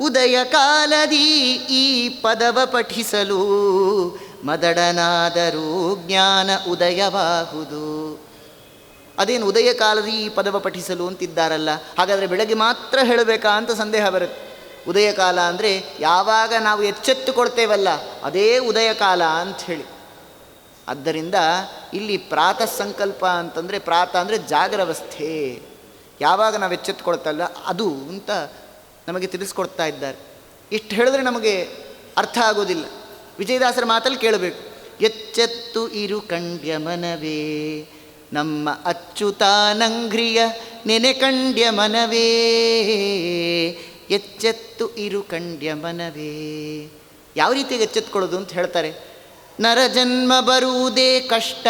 ಉದಯ ಕಾಲದಿ ಈ ಪದವ ಪಠಿಸಲು ಮದಡನಾದರೂ ಜ್ಞಾನ ಉದಯವಾಹುದು ಅದೇನು ಉದಯ ಕಾಲದಿ ಈ ಪದವ ಪಠಿಸಲು ಅಂತಿದ್ದಾರಲ್ಲ? ಹಾಗಾದರೆ ಬೆಳಗ್ಗೆ ಮಾತ್ರ ಹೇಳಬೇಕಾ ಅಂತ ಸಂದೇಹ ಬರುತ್ತೆ. ಉದಯ ಕಾಲ ಅಂದರೆ ಯಾವಾಗ ನಾವು ಎಚ್ಚೆತ್ತುಕೊಳ್ತೇವಲ್ಲ, ಅದೇ ಉದಯ ಕಾಲ ಅಂತ ಹೇಳಿ. ಆದ್ದರಿಂದ ಇಲ್ಲಿ ಪ್ರಾತಃ ಸಂಕಲ್ಪ ಅಂತಂದರೆ ಪ್ರಾತಃ ಅಂದರೆ ಜಾಗರವಸ್ಥೆ. ಯಾವಾಗ ನಾವು ಎಚ್ಚೆತ್ತುಕೊಳ್ತಲ್ಲ ಅದು ಅಂತ ನಮಗೆ ತಿಳಿಸ್ಕೊಡ್ತಾ ಇದ್ದಾರೆ. ಇಷ್ಟು ಹೇಳಿದ್ರೆ ನಮಗೆ ಅರ್ಥ ಆಗೋದಿಲ್ಲ. ವಿಜಯದಾಸರ ಮಾತಲ್ಲಿ ಕೇಳಬೇಕು. ಎಚ್ಚೆತ್ತು ಇರು ಕಂಡ್ಯ ಮನವೇ. ನಮ್ಮ ಅಚ್ಚುತಾನಂಘ್ರಿಯ ನೆನೆ ಕಂಡ್ಯ ಮನವೇ, ಎಚ್ಚೆತ್ತು ಇರು ಕಂಡ್ಯ ಮನವೇ. ಯಾವ ರೀತಿಯಾಗಿ ಎಚ್ಚೆತ್ಕೊಳ್ಳೋದು ಅಂತ ಹೇಳ್ತಾರೆ? ನರಜನ್ಮ ಬರುವುದೇ ಕಷ್ಟ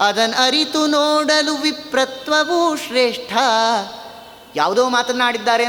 ಅದನ್ನು ಅರಿತು ನೋಡಲು ವಿಪ್ರತ್ವವೂ ಶ್ರೇಷ್ಠ. ಯಾವುದೋ ಮಾತನಾಡಿದ್ದಾರೆ